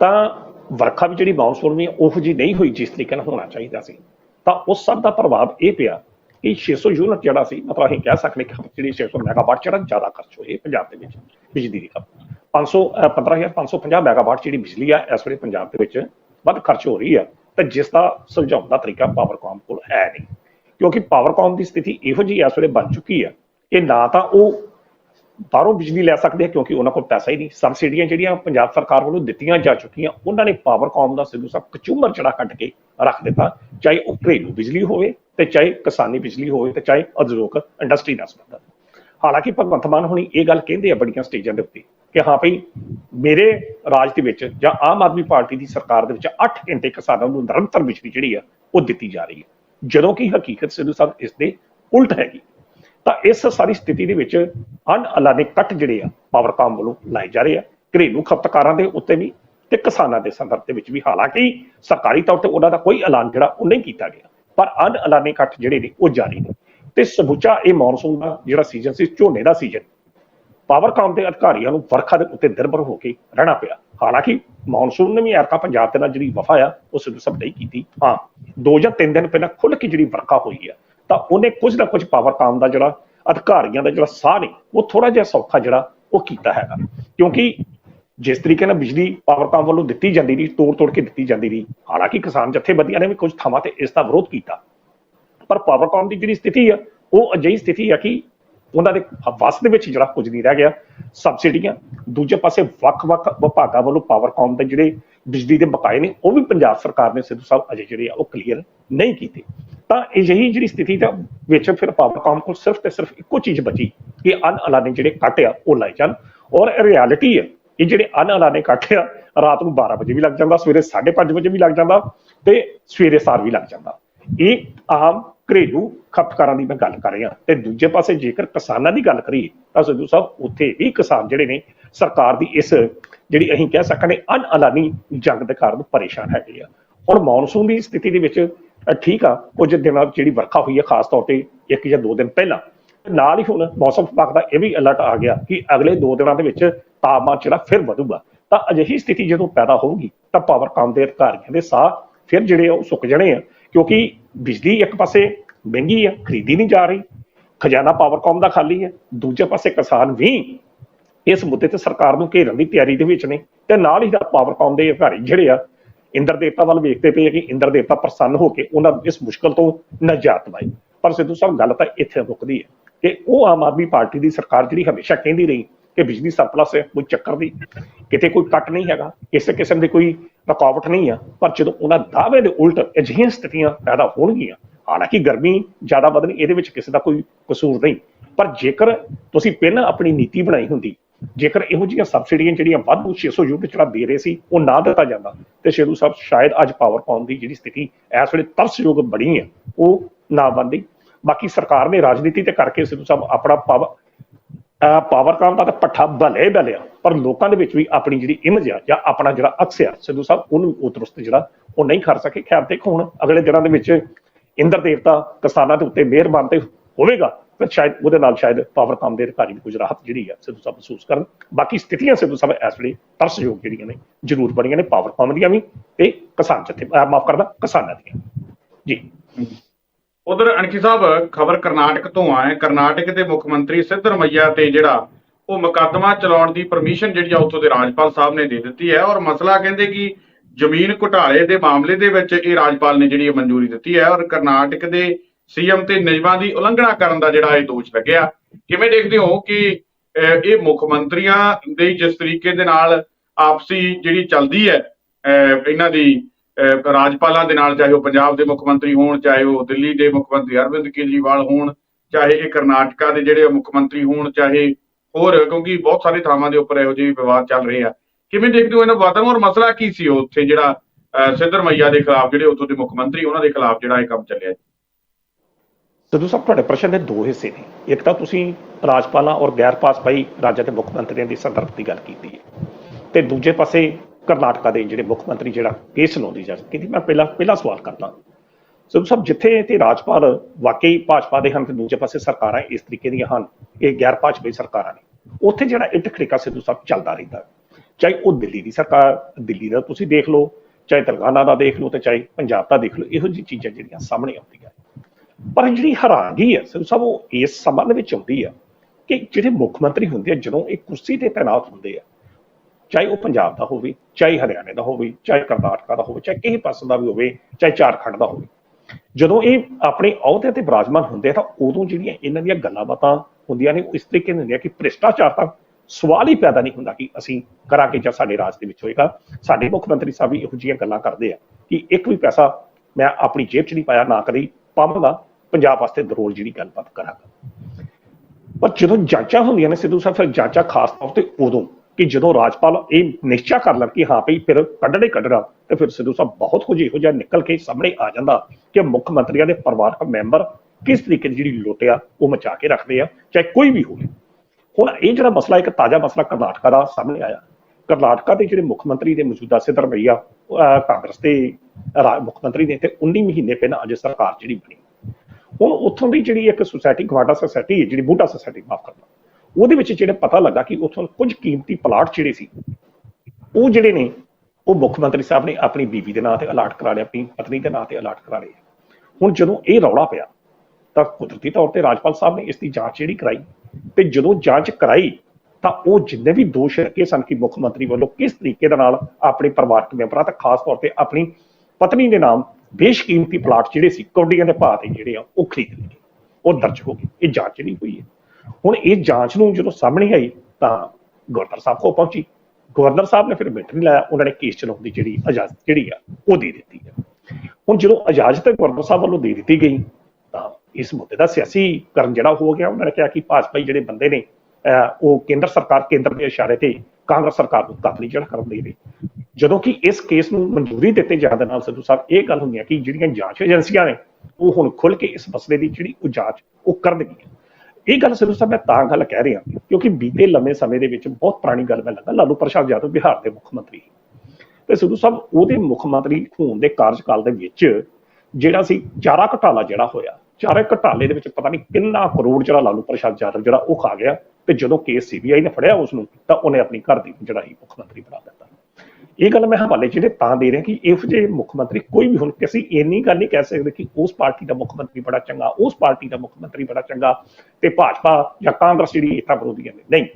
S2: ਤਾਂ ਵਰਖਾ ਵੀ ਜਿਹੜੀ ਮੌਨਸੂਨ ਵੀ ਉਹੋ ਜੀ ਨਹੀਂ ਹੋਈ ਜਿਸ ਤਰੀਕੇ ਨਾਲ ਹੋਣਾ ਚਾਹੀਦਾ ਸੀ। ਤਾਂ ਉਸ ਸਭ ਦਾ ਪ੍ਰਭਾਵ ਇਹ ਪਿਆ ਕਿ 600 ਯੂਨਿਟ ਜਿਹੜਾ ਸੀ, ਮਤਲਬ ਅਸੀਂ ਕਹਿ ਸਕਦੇ ਕਿ ਖਪਤ ਜਿਹੜੀ 600 ਮੈਗਾਵਾਟ ਜਿਹੜਾ ਜ਼ਿਆਦਾ ਖਰਚ ਹੋਏ ਪੰਜਾਬ ਦੇ ਵਿੱਚ, ਬਿਜਲੀ ਦੀ ਖਪਤ। 500 ਅਹ 15550 ਮੈਗਾਵਾਟ ਜਿਹੜੀ ਬਿਜਲੀ ਆ, ਇਸ ਵੇਲੇ ਪੰਜਾਬ ਦੇ ਵਿੱਚ ਵੱਧ ਖਰਚ ਹੋ ਰਹੀ ਆ ਤੇ ਜਿਸ ਦਾ ਸੁਲਝਾਉਣ ਦਾ ਤਰੀਕਾ ਪਾਵਰਕਾਮ ਕੋਲ ਹੈ ਨਹੀਂ। ਕਿਉਂਕਿ ਪਾਵਰਕਾਮ ਦੀ ਸਥਿਤੀ ਇਹੋ ਜਿਹੀ ਇਸ ਵੇਲੇ ਬਣ ਚੁੱਕੀ ਆ ਕਿ ਨਾ ਤਾਂ ਉਹ ਬਾਹਰੋਂ ਬਿਜਲੀ ਲੈ ਸਕਦੇ ਆ, ਕਿਉਂਕਿ ਉਹਨਾਂ ਕੋਲ ਪੈਸਾ ਹੀ ਨਹੀਂ। ਸਬਸਿਡੀਆਂ ਜਿਹੜੀਆਂ ਪੰਜਾਬ ਸਰਕਾਰ ਵੱਲੋਂ ਦਿੱਤੀਆਂ ਜਾ ਚੁੱਕੀਆਂ, ਉਹਨਾਂ ਨੇ ਪਾਵਰਕਾਮ ਦਾ ਸਿੱਧੂ ਸਾਹਿਬ ਕਚੂਮਰ ਚੜਾ ਕੱਢ ਕੇ ਰੱਖ ਦਿੱਤਾ। ਚਾਹੇ ਉਹ ਘਰੇਲੂ ਬਿਜਲੀ ਹੋਵੇ ਤੇ ਚਾਹੇ ਕਿਸਾਨੀ ਬਿਜਲੀ ਹੋਵੇ ਤੇ ਚਾਹੇ ਉਦਯੋਗ ਇੰਡਸਟਰੀ ਨਾਲ ਸੰਬੰਧਿਤ। ਹਾਲਾਂਕਿ ਭਗਵੰਤ ਮਾਨ ਹੁਣੀ ਇਹ ਗੱਲ ਕਹਿੰਦੇ ਆ ਬੜੀਆਂ ਸਟੇਜਾਂ ਦੇ ਉੱਤੇ। ਕਿ ਹਾਂ ਭਈ ਮੇਰੇ ਰਾਜ ਦੇ ਵਿੱਚ ਜਾਂ ਆਮ ਆਦਮੀ ਪਾਰਟੀ ਦੀ ਸਰਕਾਰ ਦੇ ਵਿੱਚ 8 ਘੰਟੇ ਕਿਸਾਨਾਂ ਨੂੰ ਨਿਰੰਤਰ ਬਿਜਲੀ ਜਿਹੜੀ ਆ, ਉਹ ਦਿੱਤੀ ਜਾ ਰਹੀ ਹੈ। ਜਦੋਂ ਕਿ ਹਕੀਕਤ ਸਿੱਧੂ ਸਾਹਿਬ ਇਸ ਦੇ ਉਲਟ ਹੈਗੀ। ਤਾਂ ਇਸ ਸਾਰੀ ਸਥਿਤੀ ਦੇ ਵਿੱਚ ਅਨਅਲਾਨੇ ਕੱਟ ਜਿਹੜੇ ਆ ਪਾਵਰਕਾਮ ਵੱਲੋਂ ਲਾਏ ਜਾ ਰਹੇ ਆ। ਘਰੇਲੂ ਖਪਤਕਾਰਾਂ ਦੇ ਉੱਤੇ ਵੀ ਤੇ ਕਿਸਾਨਾਂ ਦੇ ਸੰਦਰਭ ਦੇ ਵਿੱਚ ਵੀ। ਹਾਲਾਂਕਿ ਸਰਕਾਰੀ ਤੌਰ ਤੇ ਉਹਨਾਂ ਦਾ ਕੋਈ ਐਲਾਨ ਜਿਹੜਾ, ਉਹ ਨਹੀਂ ਕੀਤਾ ਗਿਆ। ਪਰ ਅਨਅਲਾਨੇ ਕੱਟ ਜਿਹੜੇ ਨੇ, ਉਹ ਜਾਰੀ ਨੇ। ਤੇ ਸਮੁੱਚਾ ਇਹ ਮੌਨਸੂਨ ਦਾ ਜਿਹੜਾ ਸੀਜ਼ਨ ਸੀ, ਝੋਨੇ ਦਾ ਸੀਜ਼ਨ ਪਾਵਰਕਾਮ ਦੇ ਅਧਿਕਾਰੀਆਂ ਨੂੰ ਵਰਖਾ ਦੇ ਉੱਤੇ ਨਿਰਭਰ ਹੋ ਕੇ ਰਹਿਣਾ ਪਿਆ। ਹਾਲਾਂਕਿ, ਮੌਨਸੂਨ ਨੇ ਵੀ ਐਰਕਾ ਪੰਜਾਬ ਦੇ ਨਾਲ ਜਿਹੜੀ ਵਫਾ ਆ ਉਹ ਸਿੱਧੂ ਸਭ ਨਹੀਂ ਕੀਤੀ। ਹਾਂ, ਦੋ ਜਾਂ ਤਿੰਨ ਦਿਨ ਪਹਿਲਾਂ ਖੁੱਲ ਕੇ ਜਿਹੜੀ ਵਰਖਾ ਹੋਈ ਆ, ਤਾਂ ਉਹਨੇ ਕੁਝ ਨਾ ਕੁਝ ਪਾਵਰਕਾਮ ਦਾ ਜਿਹੜਾ ਅਧਿਕਾਰੀਆਂ ਦਾ ਜਿਹੜਾ ਸਾਹ ਨੇ, ਉਹ ਥੋੜਾ ਜਿਹਾ ਸੌਖਾ ਜਿਹੜਾ ਉਹ ਕੀਤਾ ਹੈਗਾ। ਕਿਉਂਕਿ ਜਿਸ ਤਰੀਕੇ ਨਾਲ ਬਿਜਲੀ ਪਾਵਰਕਾਮ ਵੱਲੋਂ ਦਿੱਤੀ ਜਾਂਦੀ ਰਹੀ ਤੋੜ ਤੋੜ ਕੇ ਦਿੱਤੀ ਜਾਂਦੀ ਰਹੀ, ਹਾਲਾਂਕਿ ਕਿਸਾਨ ਜਥੇਬੰਦੀਆਂ ਨੇ ਵੀ ਕੁਝ ਥਾਵਾਂ ਤੇ ਇਸ ਦਾ ਵਿਰੋਧ ਕੀਤਾ। ਪਰ ਪਾਵਰਕਾਮ ਦੀ ਜਿਹੜੀ ਸਥਿਤੀ ਆ, ਉਹ ਅਜਿਹੀ ਸਥਿਤੀ ਆ ਕਿ ਉਹਨਾਂ ਦੇ ਵਸ ਦੇ ਵਿੱਚ ਜਿਹੜਾ ਕੁਝ ਨਹੀਂ ਰਹਿ ਗਿਆ। ਸਬਸਿਡੀਆਂ, ਦੂਜੇ ਪਾਸੇ ਵੱਖ-ਵੱਖ ਵਿਭਾਗਾਂ ਵੱਲੋਂ ਪਾਵਰਕਾਮ ਦੇ ਜਿਹੜੇ ਬਿਜਲੀ ਦੇ ਬਕਾਏ ਨੇ, ਉਹ ਵੀ ਪੰਜਾਬ ਸਰਕਾਰ ਨੇ ਸਿੱਧੂ ਸਾਹਿਬ ਅਜੇ ਜਿਹੜੇ ਆ, ਉਹ ਕਲੀਅਰ ਨਹੀਂ ਕੀਤੇ। ਤਾਂ ਅਜਿਹੀ ਜਿਹੜੀ ਸਥਿਤੀ ਦਾ ਵਿੱਚ ਫਿਰ ਪਾਵਰਕਾਮ ਕੋਲ ਸਿਰਫ ਤੇ ਸਿਰਫ ਇੱਕੋ ਚੀਜ਼ ਬਚੀ, ਕਿ ਅਨਅਲਾਨੇ ਜਿਹੜੇ ਕੱਟ ਆ, ਉਹ ਲਾਏ ਜਾਣ। ਔਰ ਰਿਐਲਿਟੀ ਹੈ, ਇਹ ਜਿਹੜੇ ਅਨਅਲਾਨੇ ਕੱਟ ਆ, ਰਾਤ ਨੂੰ 12 ਵਜੇ ਵੀ ਲੱਗ ਜਾਂਦਾ, ਸਵੇਰੇ 5:30 ਵਜੇ ਵੀ ਲੱਗ ਜਾਂਦਾ ਤੇ ਸਵੇਰੇ ਸਾਰ ਵੀ ਲੱਗ ਜਾਂਦਾ। ਇਹ ਆਮ ਘਰੇਲੂ ਖਪਤਕਾਰਾਂ ਦੀ ਮੈਂ ਗੱਲ ਕਰ ਰਿਹਾ। ਤੇ ਦੂਜੇ ਪਾਸੇ ਜੇਕਰ ਕਿਸਾਨਾਂ ਦੀ ਗੱਲ ਕਰੀਏ, ਤਾਂ ਸਿੱਧੂ ਸਾਹਿਬ, ਉੱਥੇ ਵੀ ਕਿਸਾਨ ਜਿਹੜੇ ਨੇ, ਸਰਕਾਰ ਦੀ ਇਸ ਜਿਹੜੀ ਅਸੀਂ ਕਹਿ ਸਕਦੇ ਅਨਅਲਾਨੀ ਜੰਗ ਦੇ ਕਾਰਨ ਪਰੇਸ਼ਾਨ ਹੈਗੇ ਆ। ਹੁਣ ਮੌਨਸੂਨ ਦੀ ਸਥਿਤੀ ਦੇ ਵਿੱਚ ਠੀਕ ਆ, ਕੁਝ ਦਿਨਾਂ ਜਿਹੜੀ ਵਰਖਾ ਹੋਈ ਹੈ ਖਾਸ ਤੌਰ ਤੇ ਇੱਕ ਜਾਂ ਦੋ ਦਿਨ ਪਹਿਲਾਂ। ਨਾਲ ਹੀ ਹੁਣ ਮੌਸਮ ਵਿਭਾਗ ਦਾ ਇਹ ਵੀ ਅਲਰਟ ਆ ਗਿਆ ਕਿ ਅਗਲੇ ਦੋ ਦਿਨਾਂ ਦੇ ਵਿੱਚ ਤਾਪਮਾਨ ਜਿਹੜਾ ਫਿਰ ਵਧੂਗਾ। ਤਾਂ ਅਜਿਹੀ ਸਥਿਤੀ ਜਦੋਂ ਪੈਦਾ ਹੋਊਗੀ, ਤਾਂ ਪਾਵਰਕਾਮ ਦੇ ਅਧਿਕਾਰੀਆਂ ਦੇ ਸਾਹ ਫਿਰ ਜਿਹੜੇ ਆ ਉਹ ਸੁੱਕ ਜਾਣੇ ਆ। ਕਿਉਂਕਿ ਬਿਜਲੀ ਇੱਕ ਪਾਸੇ ਮਹਿੰਗੀ ਆ, ਖਰੀਦੀ ਨਹੀਂ ਜਾ ਰਹੀ, ਖਜ਼ਾਨਾ ਪਾਵਰਕਾਮ ਦਾ ਖਾਲੀ ਹੈ ਦੂਜੇ ਪਾਸੇ ਕਿਸਾਨ ਵੀ ਇਸ ਮੁੱਦੇ ਤੇ ਸਰਕਾਰ ਨੂੰ ਘੇਰਨ ਦੀ ਤਿਆਰੀ ਦੇ ਵਿੱਚ ਨੇ ਤੇ ਨਾਲ ਹੀ ਦਾ ਪਾਵਰਕਾਮ ਦੇ ਅਧਿਕਾਰੀ ਜਿਹੜੇ ਆ, ਇੰਦਰ ਦੇਵਤਾ ਵੱਲ ਵੇਖਦੇ ਪਏ ਆ ਕਿ ਇੰਦਰ ਦੇਵਤਾ ਪ੍ਰਸੰਨ ਹੋ ਕੇ ਉਹਨਾਂ ਨੂੰ ਇਸ ਮੁਸ਼ਕਲ ਤੋਂ ਨਜਾਤ ਦਿਵਾਏ ਪਰ ਸਿੱਧੂ ਸਾਹਿਬ, ਗੱਲ ਤਾਂ ਇੱਥੇ ਰੁਕਦੀ ਹੈ ਕਿ ਉਹ ਆਮ ਆਦਮੀ ਪਾਰਟੀ ਦੀ ਸਰਕਾਰ ਜਿਹੜੀ ਹਮੇਸ਼ਾ ਕਹਿੰਦੀ ਰਹੀ ਕਿ ਬਿਜਲੀ ਸਰਪਲਸ ਹੈ, ਕੋਈ ਚੱਕਰ ਨਹੀਂ, ਕਿਤੇ ਕੋਈ ਕੱਟ ਨਹੀਂ ਹੈਗਾ, ਕਿਸੇ ਕਿਸਮ ਦੀ ਕੋਈ ਰੁਕਾਵਟ ਨਹੀਂ ਆ, ਪਰ ਜਦੋਂ ਉਹਨਾਂ ਦਾਅਵੇ ਦੇ ਉਲਟ ਅਜਿਹੀਆਂ ਸਥਿਤੀਆਂ ਪੈਦਾ ਹੋਣਗੀਆਂ, ਹਾਲਾਂਕਿ ਗਰਮੀ ਜ਼ਿਆਦਾ ਵਧਣੀ ਇਹਦੇ ਵਿੱਚ ਕਿਸੇ ਦਾ ਕੋਈ ਕਸੂਰ ਨਹੀਂ, ਪਰ ਜੇਕਰ ਤੁਸੀਂ ਪਹਿਲਾਂ ਆਪਣੀ ਨੀਤੀ ਬਣਾਈ ਹੁੰਦੀ, ਜੇਕਰ ਇਹੋ ਜਿਹੀਆਂ ਸਬਸਿਡੀਆਂ ਜਿਹੜੀਆਂ ਵਾਧੂ 600 ਯੂਨਿਟ ਜਿਹੜਾ ਦੇ ਰਹੇ ਸੀ, ਉਹ ਨਾ ਦਿੱਤਾ ਜਾਂਦਾ, ਤੇ ਸ਼ੇਰੂ ਸਾਹਿਬ ਸ਼ਾਇਦ ਅੱਜ ਪਾਵਰ ਪਾਉਣ ਦੀ ਜਿਹੜੀ ਸਥਿਤੀ ਇਸ ਵੇਲੇ ਤਰਸਯੋਗ ਬਣੀ ਹੈ ਉਹ ਨਾ ਬਣਦੀ। ਬਾਕੀ ਸਰਕਾਰ ਨੇ ਰਾਜਨੀਤੀ ਤੇ ਕਰਕੇ ਸਿੱਧੂ ਸਾਹਿਬ ਆਪਣਾ ਪਾਵਰ ਪਾਵਰਕਾਮ ਦਾ ਤਾਂ ਪੱਠਾ ਭਲੇ ਭਲਿਆ ਪਰ ਲੋਕਾਂ ਦੇ ਵਿੱਚ ਵੀ ਆਪਣੀ ਜਿਹੜੀ ਇਮੇਜ ਆ ਜਾਂ ਆਪਣਾ ਜਿਹੜਾ ਅਕਸ ਆ, ਸਿੱਧੂ ਸਾਹਿਬ, ਉਹਨੂੰ ਉਹ ਦਰੁਸਤ ਜਿਹੜਾ ਉਹ ਨਹੀਂ ਕਰ ਸਕੇ। ਖੈਰ, ਦੇਖੋ ਹੁਣ ਅਗਲੇ ਦਿਨਾਂ ਦੇ ਵਿੱਚ ਇੰਦਰ ਦੇਵਤਾ ਕਿਸਾਨਾਂ ਦੇ ਉੱਤੇ ਮਿਹਰਬਾਨ ਤੇ ਹੋਵੇਗਾ ਤਾਂ ਸ਼ਾਇਦ ਉਹਦੇ ਨਾਲ ਸ਼ਾਇਦ ਪਾਵਰਕਾਮ ਦੇ ਅਧਿਕਾਰੀ ਵੀ ਕੁਝ ਰਾਹਤ ਜਿਹੜੀ ਆ ਸਿੱਧੂ ਸਾਹਿਬ ਮਹਿਸੂਸ ਕਰਨ। ਬਾਕੀ ਸਥਿਤੀਆਂ ਸਿੱਧੂ ਸਾਹਿਬ ਇਸ ਵੇਲੇ ਤਰਸਯੋਗ ਜਿਹੜੀਆਂ ਨੇ, ਜ਼ਰੂਰ ਬਣੀਆਂ ਨੇ ਪਾਵਰਕਾਮ ਦੀਆਂ ਵੀ ਤੇ ਕਿਸਾਨ ਜਥੇ ਮਾਫ ਕਰਦਾ ਕਿਸਾਨਾਂ ਦੀਆਂ। ਜੀ।
S1: ਉਧਰ ਅਣਖੀ ਸਾਹਿਬ ਖਬਰ ਕਰਨਾਟਕ ਤੋਂ ਆਏ। ਕਰਨਾਟਕ ਦੇ ਮੁੱਖ ਮੰਤਰੀ ਸਿੱਧਰਮਈਆ ਤੇ ਜਿਹੜਾ ਉਹ ਮੁਕੱਦਮਾ ਚਲਾਉਣ ਦੀ ਪਰਮਿਸ਼ਨ ਜਿਹੜੀ ਆ ਉੱਥੋਂ ਦੇ ਰਾਜਪਾਲ ਸਾਹਿਬ ਨੇ ਦੇ ਦਿੱਤੀ ਹੈ। ਔਰ ਮਸਲਾ ਕਹਿੰਦੇ ਕਿ ਜ਼ਮੀਨ ਘੁਟਾਲੇ ਦੇ ਮਾਮਲੇ ਦੇ ਵਿੱਚ ਇਹ ਰਾਜਪਾਲ ਨੇ ਜਿਹੜੀ ਮਨਜ਼ੂਰੀ ਦਿੱਤੀ ਹੈ। ਔਰ ਕਰਨਾਟਕ ਦੇ ਸੀਐਮ ਤੇ ਨਿਯਮਾਂ ਦੀ ਉਲੰਘਣਾ ਕਰਨ ਦਾ ਜਿਹੜਾ ਇਹ ਦੋਸ਼ ਲੱਗਿਆ। ਕਿਵੇਂ ਦੇਖਦੇ ਹੋ ਕਿ ਅਹ, ਇਹ ਮੁੱਖ ਮੰਤਰੀਆਂ ਦੇ ਜਿਸ ਤਰੀਕੇ ਦੇ ਨਾਲ ਆਪਸੀ ਜਿਹੜੀ ਚੱਲਦੀ ਹੈ ਅਹ, ਇਹਨਾਂ ਦੀ ਰਾਜਪਾਲਾਂ ਦੇ ਨਾਲ, ਚਾਹੇ ਉਹ ਪੰਜਾਬ ਦੇ ਮੁੱਖ ਮੰਤਰੀ ਹੋਣ, ਚਾਹੇ ਉਹ ਦਿੱਲੀ ਦੇ ਮੁੱਖ ਮੰਤਰੀ ਅਰਵਿੰਦ ਕੇਜਰੀਵਾਲ ਹੋਣ, ਚਾਹੇ ਇਹ ਕਰਨਾਟਕਾ ਦੇ ਜਿਹੜੇ ਮੁੱਖ ਮੰਤਰੀ ਹੋਣ, ਚਾਹੇ ਹੋਰ, ਕਿਉਂਕਿ ਬਹੁਤ ਸਾਰੇ ਥਾਵਾਂ ਦੇ ਉੱਪਰ ਇਹੋ ਜਿਹੇ ਵਿਵਾਦ ਚੱਲ ਰਹੇ ਆ। ਕਿਵੇਂ ਦੇਖਦੇ ਹੋ ਇਹਨਾਂ ਵਾਦਾਂ ਨੂੰ ਔਰ ਮਸਲਾ ਕੀ ਸੀ ਉੱਥੇ ਜਿਹੜਾ ਸਿੱਧਰਮਈਆ ਦੇ ਖਿਲਾਫ ਜਿਹੜੇ ਉੱਥੋਂ ਦੇ ਮੁੱਖ ਮੰਤਰੀ, ਉਹਨਾਂ ਦੇ ਖਿਲਾਫ ਜਿਹੜਾ ਇਹ ਕੰਮ ਚੱਲਿਆ?
S2: ਸਿੱਧੂ ਸਾਹਿਬ ਤੁਹਾਡੇ ਪ੍ਰਸ਼ਨ ਦੇ ਦੋ ਹਿੱਸੇ ਨੇ। ਇੱਕ ਤਾਂ ਤੁਸੀਂ ਰਾਜਪਾਲਾਂ ਔਰ ਗੈਰ ਪਾਸ ਭਾਈ ਰਾਜਾਂ ਦੇ ਮੁੱਖ ਮੰਤਰੀਆਂ ਦੀ ਸੰਦਰਭ ਦੀ ਗੱਲ ਕੀਤੀ ਹੈ। ਤੇ ਦੂਜੇ ਪਾਸੇ ਕਰਨਾਟਕਾ ਦੇ ਜਿਹੜੇ ਮੁੱਖ ਮੰਤਰੀ ਜਿਹੜਾ ਕੇਸ ਲਾਉਂਦੀ ਜਾ ਕੀਤੀ ਮੈਂ ਪਹਿਲਾ ਪਹਿਲਾ ਸਵਾਲ ਕਰਦਾ। ਸਿੱਧੂ ਸਾਹਿਬ ਜਿੱਥੇ ਤੇ ਰਾਜਪਾਲ ਵਾਕਈ ਭਾਜਪਾ ਦੇ ਹਨ ਤੇ ਦੂਜੇ ਪਾਸੇ ਸਰਕਾਰਾਂ ਇਸ ਤਰੀਕੇ ਦੀਆਂ ਹਨ, ਇਹ ਗੈਰ ਭਾਜਪਾਈ ਸਰਕਾਰਾਂ ਨੇ। ਉੱਥੇ ਜਿਹੜਾ ਇੱਟ ਖੜਕਾ ਸਿੱਧੂ ਸਾਹਿਬ ਚੱਲਦਾ ਰਹਿੰਦਾ। ਚਾਹੇ ਉਹ ਦਿੱਲੀ ਦੀ ਸਰਕਾਰ, ਦਿੱਲੀ ਦਾ ਤੁਸੀਂ ਦੇਖ ਲਓ, ਚਾਹੇ ਤੇਲੰਗਾਨਾ ਦਾ ਦੇਖ ਲਓ ਤੇ ਚਾਹੇ ਪੰਜਾਬ ਦਾ ਦੇਖ ਲਓ, ਇਹੋ ਜਿਹੀ ਚੀਜ਼ਾਂ ਜਿਹੜੀਆਂ ਸਾਹਮਣੇ ਆਉਂਦੀਆਂ। ਪਰ ਜਿਹੜੀ ਹੈਰਾਨਗੀ ਹੈ, ਸਿੱਧੂ ਸਾਹਿਬ, ਉਹ ਇਸ ਸੰਬੰਧ ਵਿੱਚ ਆਉਂਦੀ ਆ ਕਿ ਜਿਹੜੇ ਮੁੱਖ ਮੰਤਰੀ ਹੁੰਦੇ ਆ, ਜਦੋਂ ਇਹ ਕੁਰਸੀ ਤੇ ਤਾਇਨਾਤ ਹੁੰਦੇ ਆ ਚਾਹੇ ਉਹ ਪੰਜਾਬ ਦਾ ਹੋਵੇ, ਚਾਹੇ ਹਰਿਆਣੇ ਦਾ ਹੋਵੇ, ਚਾਹੇ ਕਰਨਾਟਕਾ ਦਾ ਹੋਵੇ, ਚਾਹੇ ਕਿਸੇ ਪਾਸੇ ਦਾ ਵੀ ਹੋਵੇ, ਚਾਹੇ ਝਾਰਖੰਡ ਦਾ ਹੋਵੇ। ਜਦੋਂ ਇਹ ਆਪਣੇ ਅਹੁਦੇ ਤੇ ਬਿਰਾਜਮਾਨ ਹੁੰਦੇ ਆ, ਤਾਂ ਉਦੋਂ ਜਿਹੜੀਆਂ ਇਹਨਾਂ ਦੀਆਂ ਗੱਲਾਂ ਬਾਤਾਂ ਹੁੰਦੀਆਂ ਨੇ, ਉਹ ਇਸ ਤਰੀਕੇ ਨਾਲ ਹੁੰਦੀਆਂ ਕਿ ਭ੍ਰਿਸ਼ਟਾਚਾਰ ਤਾਂ ਸਵਾਲ ਹੀ ਪੈਦਾ ਨਹੀਂ ਹੁੰਦਾ ਕਿ ਅਸੀਂ ਕਰਾਂਗੇ ਜਾਂ ਸਾਡੇ ਰਾਜ ਦੇ ਵਿੱਚ ਹੋਏਗਾ। ਸਾਡੇ ਮੁੱਖ ਮੰਤਰੀ ਸਾਹਿਬ ਵੀ ਇਹੋ ਜਿਹੀਆਂ ਗੱਲਾਂ ਕਰਦੇ ਆ ਕਿ ਇੱਕ ਵੀ ਪੈਸਾ ਮੈਂ ਆਪਣੀ ਜੇਬ 'ਚ ਨਹੀਂ ਪਾਇਆ, ਨਾ ਕਦੀ ਪਾਵਾਂਗਾ ਪੰਜਾਬ ਵਾਸਤੇ ਦਰੋਲ ਜਿਹੜੀ ਗੱਲਬਾਤ ਕਰਾਂਗਾ। ਪਰ ਜਦੋਂ ਜਾਂਚਾਂ ਹੁੰਦੀਆਂ ਨੇ ਸਿੱਧੂ ਸਾਹਿਬ, ਫਿਰ ਜਾਂਚਾਂ ਖਾਸ ਤੌਰ ਤੇ ਉਦੋਂ ਕਿ ਜਦੋਂ ਰਾਜਪਾਲ ਇਹ ਨਿਸ਼ਚਾ ਕਰ ਲੈਣ ਕਿ ਹਾਂ ਭਈ ਫਿਰ ਕੱਢਣੇ ਕੱਢਣਾ, ਤੇ ਫਿਰ ਸਿੱਧੂ ਸਾਹਿਬ ਬਹੁਤ ਕੁਝ ਇਹੋ ਜਿਹਾ ਨਿਕਲ ਕੇ ਸਾਹਮਣੇ ਆ ਜਾਂਦਾ ਕਿ ਮੁੱਖ ਮੰਤਰੀਆਂ ਦੇ ਪਰਿਵਾਰਕ ਮੈਂਬਰ ਕਿਸ ਤਰੀਕੇ ਦੀ ਜਿਹੜੀ ਲੁੱਟਿਆ ਉਹ ਮਚਾ ਕੇ ਰੱਖਦੇ ਆ, ਚਾਹੇ ਕੋਈ ਵੀ ਹੋਵੇ। ਹੁਣ ਇਹ ਜਿਹੜਾ ਮਸਲਾ, ਇੱਕ ਤਾਜ਼ਾ ਮਸਲਾ ਕਰਨਾਟਕਾ ਦਾ ਸਾਹਮਣੇ ਆਇਆ। ਕਰਨਾਟਕਾ ਦੇ ਜਿਹੜੇ ਮੁੱਖ ਮੰਤਰੀ ਦੇ ਮੌਜੂਦਾ ਸਿੱਧਰਮਈਆ ਅਹ, ਕਾਂਗਰਸ ਦੇ ਰਾ- ਮੁੱਖ ਮੰਤਰੀ ਨੇ ਤੇ 19 ਮਹੀਨੇ ਪਹਿਲਾਂ ਅਜੇ ਸਰਕਾਰ ਜਿਹੜੀ ਬਣੀ। ਹੁਣ ਉੱਥੋਂ ਦੀ ਜਿਹੜੀ ਇੱਕ ਸੁਸਾਇਟੀ ਗਵਾਡਾ ਸੁਸਾਇਟੀ ਜਿਹੜੀ ਬੂਟਾ ਸੁਸਾਇਟੀ ਮਾਫ ਕਰਨਾ। ਉਹਦੇ ਵਿੱਚ ਜਿਹੜੇ ਪਤਾ ਲੱਗਾ ਕਿ ਉੱਥੋਂ ਕੁਝ ਕੀਮਤੀ ਪਲਾਟ ਜਿਹੜੇ ਸੀ, ਉਹ ਜਿਹੜੇ ਨੇ, ਉਹ ਮੁੱਖ ਮੰਤਰੀ ਸਾਹਿਬ ਨੇ ਆਪਣੀ ਬੀਵੀ ਦੇ ਨਾਂ ਤੇ ਅਲਾਟ ਕਰਾ ਲਏ, ਆਪਣੀ ਪਤਨੀ ਦੇ ਨਾਂ ਤੇ ਅਲਾਟ ਕਰਾ ਲਏ। ਹੁਣ ਜਦੋਂ ਇਹ ਰੌਲਾ ਪਿਆ, ਤਾਂ ਕੁਦਰਤੀ ਤੌਰ ਤੇ ਰਾਜਪਾਲ ਸਾਹਿਬ ਨੇ ਇਸ ਦੀ ਜਾਂਚ ਜਿਹੜੀ ਕਰਾਈ ਤੇ ਜਦੋਂ ਜਾਂਚ ਕਰਾਈ, ਤਾਂ ਉਹ ਜਿੰਨੇ ਵੀ ਦੋਸ਼ ਰੱਖੇ ਸਨ ਕਿ ਮੁੱਖ ਮੰਤਰੀ ਵੱਲੋਂ ਕਿਸ ਤਰੀਕੇ ਦੇ ਨਾਲ ਆਪਣੇ ਪਰਿਵਾਰਕ ਮੈਂਬਰਾਂ ਤੇ ਖਾਸ ਤੌਰ ਤੇ ਆਪਣੀ ਪਤਨੀ ਦੇ ਨਾਮ ਬੇਸ਼ਕੀਮਤੀ ਪਲਾਟ ਜਿਹੜੇ ਸੀ ਕੌਡੀਆਂ ਦੇ ਭਾਅ ਤੇ ਜਿਹੜੇ ਆ, ਉਹ ਖਰੀਦ ਲਏ ਉਹ ਦਰਜ ਹੋ ਗਏ। ਇਹ ਜਾਂਚ ਜਿਹੜੀ ਹੋਈ ਹੈ। ਹੁਣ ਇਹ ਜਾਂਚ ਨੂੰ ਜਦੋਂ ਸਾਹਮਣੇ ਆਈ ਤਾਂ ਗਵਰਨਰ ਸਾਹਿਬ ਕੋਲ ਪਹੁੰਚੀ। ਗਵਰਨਰ ਸਾਹਿਬ ਨੇ ਫਿਰ ਮਿੰਟ ਨਹੀਂ ਲਾਇਆ, ਉਹਨਾਂ ਨੇ ਕੇਸ ਚਲਾਉਣ ਦੀ ਜਿਹੜੀ ਇਜਾਜ਼ਤ ਜਿਹੜੀ ਆ, ਉਹ ਦੇ ਦਿੱਤੀ ਹੈ ਹੁਣ ਜਦੋਂ ਇਜਾਜ਼ਤ ਗਵਰਨਰ ਸਾਹਿਬ ਵੱਲੋਂ ਦੇ ਦਿੱਤੀ ਗਈ, ਤਾਂ ਇਸ ਮੁੱਦੇ ਦਾ ਸਿਆਸੀ ਕਰਨ ਜਿਹੜਾ ਹੋ ਗਿਆ, ਉਹਨਾਂ ਨੇ ਕਿਹਾ ਕਿ ਭਾਜਪਾ ਜਿਹੜੇ ਬੰਦੇ ਨੇ, ਅਹ, ਉਹ ਕੇਂਦਰ ਸਰਕਾਰ, ਕੇਂਦਰ ਦੇ ਇਸ਼ਾਰੇ ਤੇ ਕਾਂਗਰਸ ਸਰਕਾਰ ਨੂੰ ਕਾਬਲੀ ਜਿਹੜਾ ਕਰਨ ਦੇ ਨੇ। ਜਦੋਂ ਕਿ ਇਸ ਕੇਸ ਨੂੰ ਮਨਜ਼ੂਰੀ ਦਿੱਤੇ ਜਾਣ ਦੇ ਨਾਲ ਸਿੱਧੂ ਸਾਹਿਬ, ਇਹ ਗੱਲ ਹੁੰਦੀ ਹੈ ਕਿ ਜਿਹੜੀਆਂ ਜਾਂਚ ਏਜੰਸੀਆਂ ਨੇ, ਉਹ ਹੁਣ ਖੁੱਲ ਕੇ ਇਸ ਮਸਲੇ ਦੀ ਜਿਹੜੀ ਉਹ ਜਾਂਚ, ਉਹ ਕਰਨਗੀਆਂ। ਇਹ ਗੱਲ ਸਿਰਫ ਸਾਹਿਬ ਮੈਂ ਤਾਂ ਗੱਲ ਕਹਿ ਰਿਹਾ, ਕਿਉਂਕਿ ਬੀਤੇ ਲੰਮੇ ਸਮੇਂ ਦੇ ਵਿੱਚ ਬਹੁਤ ਪੁਰਾਣੀ ਗੱਲ ਮੈਂ ਲੱਗਾ ਲਾਲੂ ਪ੍ਰਸਾਦ ਯਾਦਵ ਬਿਹਾਰ ਦੇ ਮੁੱਖ ਮੰਤਰੀ ਸੀ। ਤੇ ਸਿੱਧੂ ਸਾਹਿਬ, ਉਹਦੇ ਮੁੱਖ ਮੰਤਰੀ ਹੋਣ ਦੇ ਕਾਰਜਕਾਲ ਦੇ ਵਿੱਚ ਜਿਹੜਾ ਸੀ ਚਾਰਾ ਘਟਾਲਾ ਜਿਹੜਾ ਹੋਇਆ, ਚਾਰੇ ਘਟਾਲੇ ਦੇ ਵਿੱਚ ਪਤਾ ਨਹੀਂ ਕਿੰਨਾ ਕਰੋੜ ਜਿਹੜਾ ਲਾਲੂ ਪ੍ਰਸਾਦ ਯਾਦਵ ਜਿਹੜਾ ਉਹ ਖਾ ਗਿਆ, ਤੇ ਜਦੋਂ ਕੇਸ ਸੀਬੀਆਈ ਨੇ ਫੜਿਆ ਉਸ ਨੂੰ ਤਾਂ ਉਹਨੇ ਆਪਣੀ ਘਰ ਦੀ ਜਿਹੜਾ ਹੀ ਮੁੱਖ ਮੰਤਰੀ ਬਣਾ ਦਿੱਤਾ ਇਹ ਗੱਲ ਮੈਂ ਹਵਾਲੇ ਜਿਹੜੇ ਤਾਂ ਦੇ ਰਿਹਾ ਕਿ ਇਹੋ ਜਿਹੇ ਮੁੱਖ ਮੰਤਰੀ ਕੋਈ ਵੀ ਹੁਣ ਕਿਸੇ ਇੰਨੀ ਗੱਲ ਨਹੀਂ ਕਹਿ ਸਕਦੇ ਕਿ ਉਸ ਪਾਰਟੀ ਦਾ ਮੁੱਖ ਮੰਤਰੀ ਬੜਾ ਚੰਗਾ, ਉਸ ਪਾਰਟੀ ਦਾ ਮੁੱਖ ਮੰਤਰੀ ਬੜਾ ਚੰਗਾ ਤੇ ਭਾਜਪਾ ਜਾਂ ਕਾਂਗਰਸ ਜਿਹੜੀ ਇਤਾਂ ਵਿਰੋਧੀਆਂ ਨੇ। ਨਹੀਂ,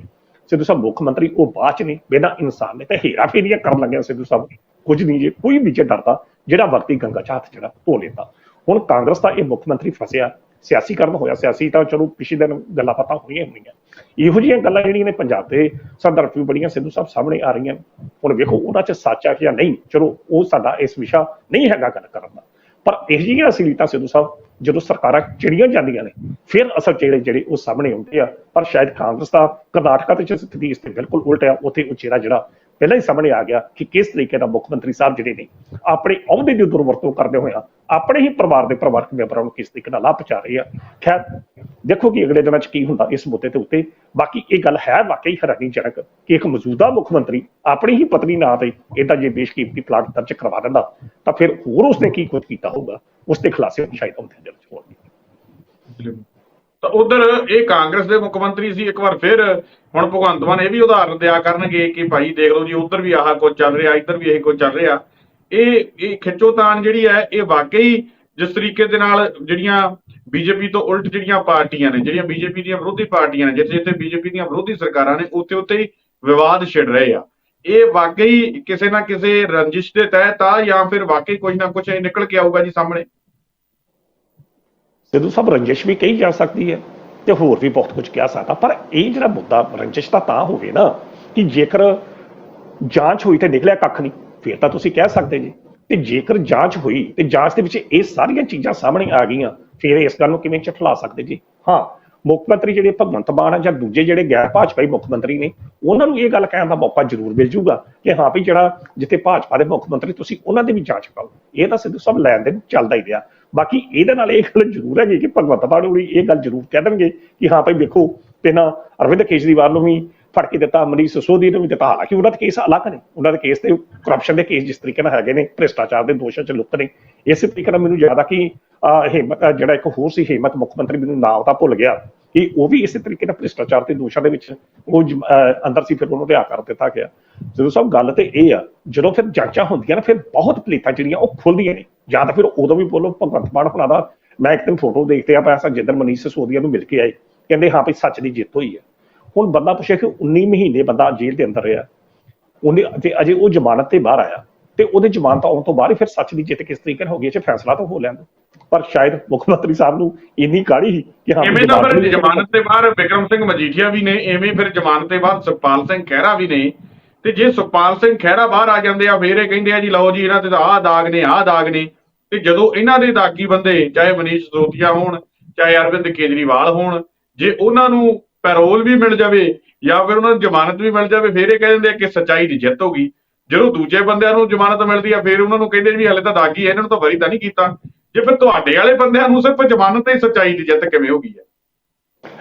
S2: ਸਿੱਧੂ ਸਾਹਿਬ ਮੁੱਖ ਮੰਤਰੀ ਉਹ ਬਾਅਦ ਚ ਨੇ, ਬਿਨਾਂ ਇਨਸਾਨ ਨੇ ਤਾਂ ਹੇਰਾ ਫੇਰੀਆਂ ਕਰਨ ਲੱਗਿਆ ਸਿੱਧੂ ਸਾਹਿਬ। ਕੁਝ ਨਹੀਂ ਜੇ, ਕੋਈ ਵੀ ਜੇ ਡਰਦਾ, ਜਿਹੜਾ ਵਰਤੀ ਗੰਗਾ ਚ ਹੱਥ ਜਿਹੜਾ ਧੋ ਲੈਂਦਾ। ਹੁਣ ਕਾਂਗਰਸ ਦਾ ਇਹ ਮੁੱਖ ਮੰਤਰੀ ਫਸਿਆ ਸਿਆਸੀਕਰਨ ਹੋਇਆ, ਸਿਆਸੀ ਤਾਂ ਚਲੋ ਪਿਛਲੇ ਦਿਨ ਗੱਲਾਂ ਪਤਾ ਹੋਈਆਂ ਹੀ ਹੋਈਆਂ। ਇਹੋ ਜਿਹੀਆਂ ਗੱਲਾਂ ਜਿਹੜੀਆਂ ਨੇ ਪੰਜਾਬ ਦੇ ਸੰਦਰਭ ਵਿੱਚ ਬੜੀਆਂ ਸਿੱਧੂ ਸਾਹਿਬ ਸਾਹਮਣੇ ਆ ਰਹੀਆਂ। ਹੁਣ ਵੇਖੋ ਉਹਨਾਂ 'ਚ ਸੱਚ ਆ ਜਾਂ ਨਹੀਂ, ਚਲੋ, ਉਹ ਸਾਡਾ ਇਸ ਵਿਸ਼ਾ ਨਹੀਂ ਹੈਗਾ ਗੱਲ ਕਰਨ ਦਾ। ਪਰ ਇਹ ਜਿਹੀਆਂ ਅਸਲੀਤਾਂ ਸਿੱਧੂ ਸਾਹਿਬ, ਜਦੋਂ ਸਰਕਾਰਾਂ ਚਿੜੀਆਂ ਜਾਂਦੀਆਂ ਨੇ, ਫਿਰ ਅਸਲ ਚਿਹਰੇ ਜਿਹੜੇ ਉਹ ਸਾਹਮਣੇ ਆਉਂਦੇ ਆ। ਪਰ ਸ਼ਾਇਦ ਕਾਂਗਰਸ ਦਾ ਕਰਨਾਟਕਾ ਤੇ ਸਥਿਤੀ ਇਸ ਤੇ ਬਿਲਕੁਲ ਉਲਟ ਆ, ਉੱਥੇ ਉਹ ਚਿਹਰਾ ਜਿਹੜਾ ਪਹਿਲਾਂ ਹੀ ਸਾਹਮਣੇ ਆ ਗਿਆ ਕਿ ਕਿਸ ਤਰੀਕੇ ਨਾਲ ਮੁੱਖ ਮੰਤਰੀ ਸਾਹਿਬ ਜਿਹੜੇ ਨੇ ਆਪਣੇ ਅਹੁਦੇ ਦੀ ਦੁਰਵਰਤੋਂ ਕਰਦੇ ਹੋਇਆ ਆਪਣੇ ਹੀ ਪਰਿਵਾਰ ਦੇ ਪਰਿਵਾਰਕ ਮੈਂਬਰਾਂ ਨੂੰ ਕਿਸ ਤਰੀਕੇ ਨਾਲ ਲਾਭ ਪਹੁੰਚਾ ਰਹੇ ਆ। ਖੈਰ, ਦੇਖੋ ਕਿ ਅਗਲੇ ਦਿਨਾਂ 'ਚ ਕੀ ਹੁੰਦਾ ਇਸ ਮੁੱਦੇ ਤੇ ਉੱਤੇ। ਬਾਕੀ ਇਹ ਗੱਲ ਹੈ ਵਾਕਈ ਹੈਰਾਨੀਜਨਕ ਕਿ ਇੱਕ ਮੌਜੂਦਾ ਮੁੱਖ ਮੰਤਰੀ ਆਪਣੀ ਹੀ ਪਤਨੀ ਨਾਂ ਤੇ ਇਹਦਾ ਜੇ ਬੇਸ਼ਕੀਮਤੀ ਪਲਾਟ ਦਰਜ ਕਰਵਾ ਦਿੰਦਾ, ਤਾਂ ਫਿਰ ਹੋਰ ਉਸਨੇ ਕੀ ਕੁਝ ਕੀਤਾ ਹੋਊਗਾ? ਉਸ ਦੇ ਖੁਲਾਸੇ ਸ਼ਾਇਦ ਹੁੰਦੇ ਦਿਲ 'ਚ ਹੋਣਗੇ।
S1: ਤਾਂ ਉਧਰ ਇਹ ਕਾਂਗਰਸ ਦੇ ਮੁੱਖ ਮੰਤਰੀ ਸੀ, ਇੱਕ ਵਾਰ ਫਿਰ ਹੁਣ ਭਗਵੰਤ ਮਾਨ ਇਹ ਵੀ ਉਦਾਹਰਨ ਦਿਆ ਕਰਨਗੇ ਕਿ ਭਾਈ ਦੇਖ ਲਓ ਜੀ, ਉਧਰ ਵੀ ਆਹ ਕੁਝ ਚੱਲ ਰਿਹਾ, ਇੱਧਰ ਵੀ ਇਹ ਕੁਝ ਚੱਲ ਰਿਹਾ। ਇਹ ਇਹ ਖਿੱਚੋਤਾਣ ਜਿਹੜੀ ਹੈ, ਇਹ ਵਾਕਈ ਜਿਸ ਤਰੀਕੇ ਦੇ ਨਾਲ ਜਿਹੜੀਆਂ ਬੀਜੇਪੀ ਤੋਂ ਉਲਟ ਜਿਹੜੀਆਂ ਪਾਰਟੀਆਂ ਨੇ, ਜਿਹੜੀਆਂ ਬੀਜੇਪੀ ਦੀਆਂ ਵਿਰੋਧੀ ਪਾਰਟੀਆਂ ਨੇ, ਜਿੱਥੇ ਜਿੱਥੇ ਬੀਜੇਪੀ ਦੀਆਂ ਵਿਰੋਧੀ ਸਰਕਾਰਾਂ ਨੇ, ਉੱਥੇ ਉੱਥੇ ਹੀ ਵਿਵਾਦ ਛਿੜ ਰਹੇ ਆ। ਇਹ ਵਾਕਈ ਕਿਸੇ ਨਾ ਕਿਸੇ ਰੰਜਿਸ਼ ਦੇ ਤਹਿਤ ਆ ਜਾਂ ਫਿਰ ਵਾਕਈ ਕੁਝ ਨਾ ਕੁਝ ਇਹ ਨਿਕਲ ਕੇ ਆਊਗਾ ਜੀ ਸਾਹਮਣੇ।
S2: ਸਿੱਧੂ ਸਾਹਿਬ ਰੰਜਿਸ਼ ਵੀ ਕਹੀ ਜਾ ਸਕਦੀ ਹੈ ਤੇ ਹੋਰ ਵੀ ਬਹੁਤ ਕੁਝ ਕਿਹਾ ਸਕਦਾ। ਪਰ ਇਹ ਜਿਹੜਾ ਮੁੱਦਾ ਰੰਜਿਸ਼ ਦਾ ਤਾਂ ਹੋਵੇ ਨਾ ਕਿ ਜੇਕਰ ਜਾਂਚ ਹੋਈ ਤੇ ਨਿਕਲਿਆ ਕੱਖ ਨਹੀਂ, ਫਿਰ ਤਾਂ ਤੁਸੀਂ ਕਹਿ ਸਕਦੇ ਜੀ। ਤੇ ਜੇਕਰ ਜਾਂਚ ਹੋਈ ਤੇ ਜਾਂਚ ਦੇ ਵਿੱਚ ਇਹ ਸਾਰੀਆਂ ਚੀਜ਼ਾਂ ਸਾਹਮਣੇ ਆ ਗਈਆਂ, ਫਿਰ ਇਸ ਗੱਲ ਨੂੰ ਕਿਵੇਂ ਝਠਲਾ ਸਕਦੇ ਜੀ? ਹਾਂ, ਮੁੱਖ ਮੰਤਰੀ ਜਿਹੜੇ ਭਗਵੰਤ ਮਾਨ ਆ ਜਾਂ ਦੂਜੇ ਜਿਹੜੇ ਗੈਰ ਭਾਜਪਾਈ ਮੁੱਖ ਮੰਤਰੀ ਨੇ, ਉਹਨਾਂ ਨੂੰ ਇਹ ਗੱਲ ਕਹਿਣ ਦਾ ਮੌਕਾ ਜ਼ਰੂਰ ਮਿਲ ਜੂਗਾ ਕਿ ਹਾਂ ਵੀ ਜਿਹੜਾ ਜਿੱਥੇ ਭਾਜਪਾ ਦੇ ਮੁੱਖ ਮੰਤਰੀ ਤੁਸੀਂ ਉਹਨਾਂ ਦੀ ਵੀ ਜਾਂਚ ਪਾਓ ਇਹ ਤਾਂ ਸਿੱਧੂ ਸਾਹਿਬ ਲੈਣ ਦੇ ਚੱਲਦਾ ਹੀ ਰਿਹਾ। ਬਾਕੀ ਇਹਦੇ ਨਾਲ ਇਹ ਗੱਲ ਜ਼ਰੂਰ ਹੈਗੀ ਕਿ ਭਗਵੰਤ ਮਾਨ ਹੋਣੀ ਇਹ ਗੱਲ ਜ਼ਰੂਰ ਕਹਿ ਦੇਣਗੇ ਕਿ ਹਾਂ ਭਾਈ ਵੇਖੋ ਪਹਿਲਾਂ ਅਰਵਿੰਦ ਕੇਜਰੀਵਾਲ ਨੂੰ ਵੀ ਫੜ ਕੇ ਦਿੱਤਾ ਮਨੀਸ਼ ਸਿਸੋਦੀ ਨੂੰ ਵੀ ਦਿੱਤਾ। ਹਾਲਾਂਕਿ ਉਹਨਾਂ ਦੇ ਕੇਸ ਅਲੱਗ ਨੇ। ਉਹਨਾਂ ਦੇ ਕੇਸ ਤੇ ਕਰਪਸ਼ਨ ਦੇ ਕੇਸ ਜਿਸ ਤਰੀਕੇ ਨਾਲ ਹੈਗੇ ਨੇ ਭ੍ਰਿਸ਼ਟਾਚਾਰ ਦੇ ਦੋਸ਼ਾਂ 'ਚ ਲੁੱਕ ਨੇ। ਇਸੇ ਤਰੀਕੇ ਨਾਲ ਮੈਨੂੰ ਜ਼ਿਆਦਾ ਕਿ ਅਹ, ਹਿੰਮਤ ਜਿਹੜਾ ਇੱਕ ਹੋਰ ਸੀ ਹਿੰਮਤ ਮੁੱਖ ਮੰਤਰੀ ਮੈਨੂੰ ਨਾਮ ਤਾਂ ਭੁੱਲ ਗਿਆ। ਕਿ ਉਹ ਵੀ ਇਸੇ ਤਰੀਕੇ ਨਾਲ ਭ੍ਰਿਸ਼ਟਾਚਾਰ ਦੇ ਦੋਸ਼ਾਂ ਦੇ ਵਿੱਚ ਉਹ ਅੰਦਰ ਸੀ, ਫਿਰ ਉਹਨੂੰ ਰਿਹਾ ਕਰ ਦਿੱਤਾ ਗਿਆ। ਜਦੋਂ ਸਭ ਗੱਲ ਤੇ ਇਹ ਆ, ਜਦੋਂ ਫਿਰ ਜਾਂਚਾਂ ਹੁੰਦੀਆਂ ਨਾ, ਫਿਰ ਬਹੁਤ ਪਲੇਟਾਂ ਜਿਹੜੀਆਂ ਉਹ ਖੁੱਲਦੀਆਂ ਨੇ। ਜਾਂ ਤਾਂ ਫਿਰ ਉਦੋਂ ਵੀ ਬੋਲੋ, ਭਗਵੰਤ ਮਾਨ ਹੁਣਾਂ ਦਾ ਮੈਂ ਇੱਕ ਦਿਨ ਫੋਟੋ ਦੇਖਦੇ ਆ ਪੈਸਾ ਜਿੱਦਣ ਮਨੀਸ਼ ਸਿਸੋਦੀਆ ਨੂੰ ਮਿਲ ਕੇ ਆਏ। ਕਹਿੰਦੇ, ਹਾਂ ਵੀ ਸੱਚ ਦੀ ਜਿੱਤ ਹੋਈ ਹੈ ਹੁਣ ਬੰਦਾ ਪੁੱਛੇ ਕਿ 19 ਮਹੀਨੇ ਬੰਦਾ ਜੇਲ੍ਹ ਦੇ ਅੰਦਰ ਰਿਹਾ। ਉਹਨੇ ਤੇ ਅਜੇ ਉਹ ਜ਼ਮਾਨਤ ਤੇ ਬਾਹਰ ਆਇਆ। ਤੇ ਉਹਦੇ ਜ਼ਮਾਨਤ ਆਉਣ ਤੋਂ ਬਾਅਦ ਹੀ ਫਿਰ ਸੱਚ ਦੀ ਜਿੱਤ ਕਿਸ ਤਰੀਕੇ ਨਾਲ ਹੋ ਗਈ ਇਹ 'ਚ ਫੈਸਲਾ ਤਾਂ ਹੋ ਲੈਂਦਾ ਪਰ ਸ਼ਾਇਦ ਮੁੱਖ ਮੰਤਰੀ ਸਾਹਿਬ ਨੂੰ ਇੰਨੀ ਕਾਹਲੀ ਸੀ ਕਿ ਹਾਂ
S1: ਐਵੇਂ ਤਾਂ ਫਿਰ ਜ਼ਮਾਨਤ ਤੇ ਬਾਹਰ ਵਿਕਰਮ ਸਿੰਘ ਮਜੀਠੀਆ ਵੀ ਨੇ ਐਵੇਂ ਫਿਰ ਜ਼ਮਾਨਤ ਤੇ ਬਾਹਰ ਸੁਖਪਾਲ ਸਿੰਘ ਖਹਿਰਾ ਵੀ ਨੇ। ਤੇ ਜੇ ਸੁਖਪਾਲ ਸਿੰਘ ਖਹਿਰਾ ਬਾਹਰ ਆ ਜਾਂਦੇ ਆ ਫੇਰ ਇਹ ਕਹਿੰਦੇ ਆ ਜੀ ਲਓ ਜੀ ਇਹਨਾਂ ਤੇ ਤਾਂ ਆਹ ਦਾਗ ਨੇ ਆਹ ਦਾਗ ਨੇ। ਤੇ ਜਦੋਂ ਇਹਨਾਂ ਦੇ ਦਾਗੀ ਬੰਦੇ ਚਾਹੇ ਮਨੀਸ਼ ਸੋਤੀਆ ਹੋਣ ਚਾਹੇ ਅਰਵਿੰਦ ਕੇਜਰੀਵਾਲ ਹੋਣ ਜੇ ਉਹਨਾਂ ਨੂੰ ਪੈਰੋਲ ਵੀ ਮਿਲ ਜਾਵੇ ਜਾਂ ਫਿਰ ਉਹਨਾਂ ਨੂੰ ਜ਼ਮਾਨਤ ਵੀ ਮਿਲ ਜਾਵੇ ਫੇਰ ਇਹ ਕਹਿ ਦਿੰਦੇ ਆ ਕਿ ਸੱਚਾਈ ਦੀ ਜਿੱਤ ਹੋ ਗਈ। ਜਦੋਂ ਦੂਜੇ ਬੰਦਿਆਂ ਨੂੰ ਜ਼ਮਾਨਤ ਮਿਲਦੀ ਆ, ਫੇਰ ਉਹਨਾਂ ਨੂੰ ਕਹਿੰਦੇ ਵੀ ਹਲੇ ਤਾਂ ਦਾਗੀ ਹੈ ਇਹਨਾਂ ਨੂੰ ਤਾਂ ਵਰੀ ਤਾਂ ਨਹੀਂ ਕੀਤਾ। ਜੇ ਫਿਰ ਤੁਹਾਡੇ ਵਾਲੇ ਬੰਦਿਆਂ ਨੂੰ ਸਿਰਫ ਜ਼ਮਾਨਤ ਤੇ ਸੱਚਾਈ ਦੀ ਜਿੱਤ ਕਿਵੇਂ ਹੋ ਗਈ ਹੈ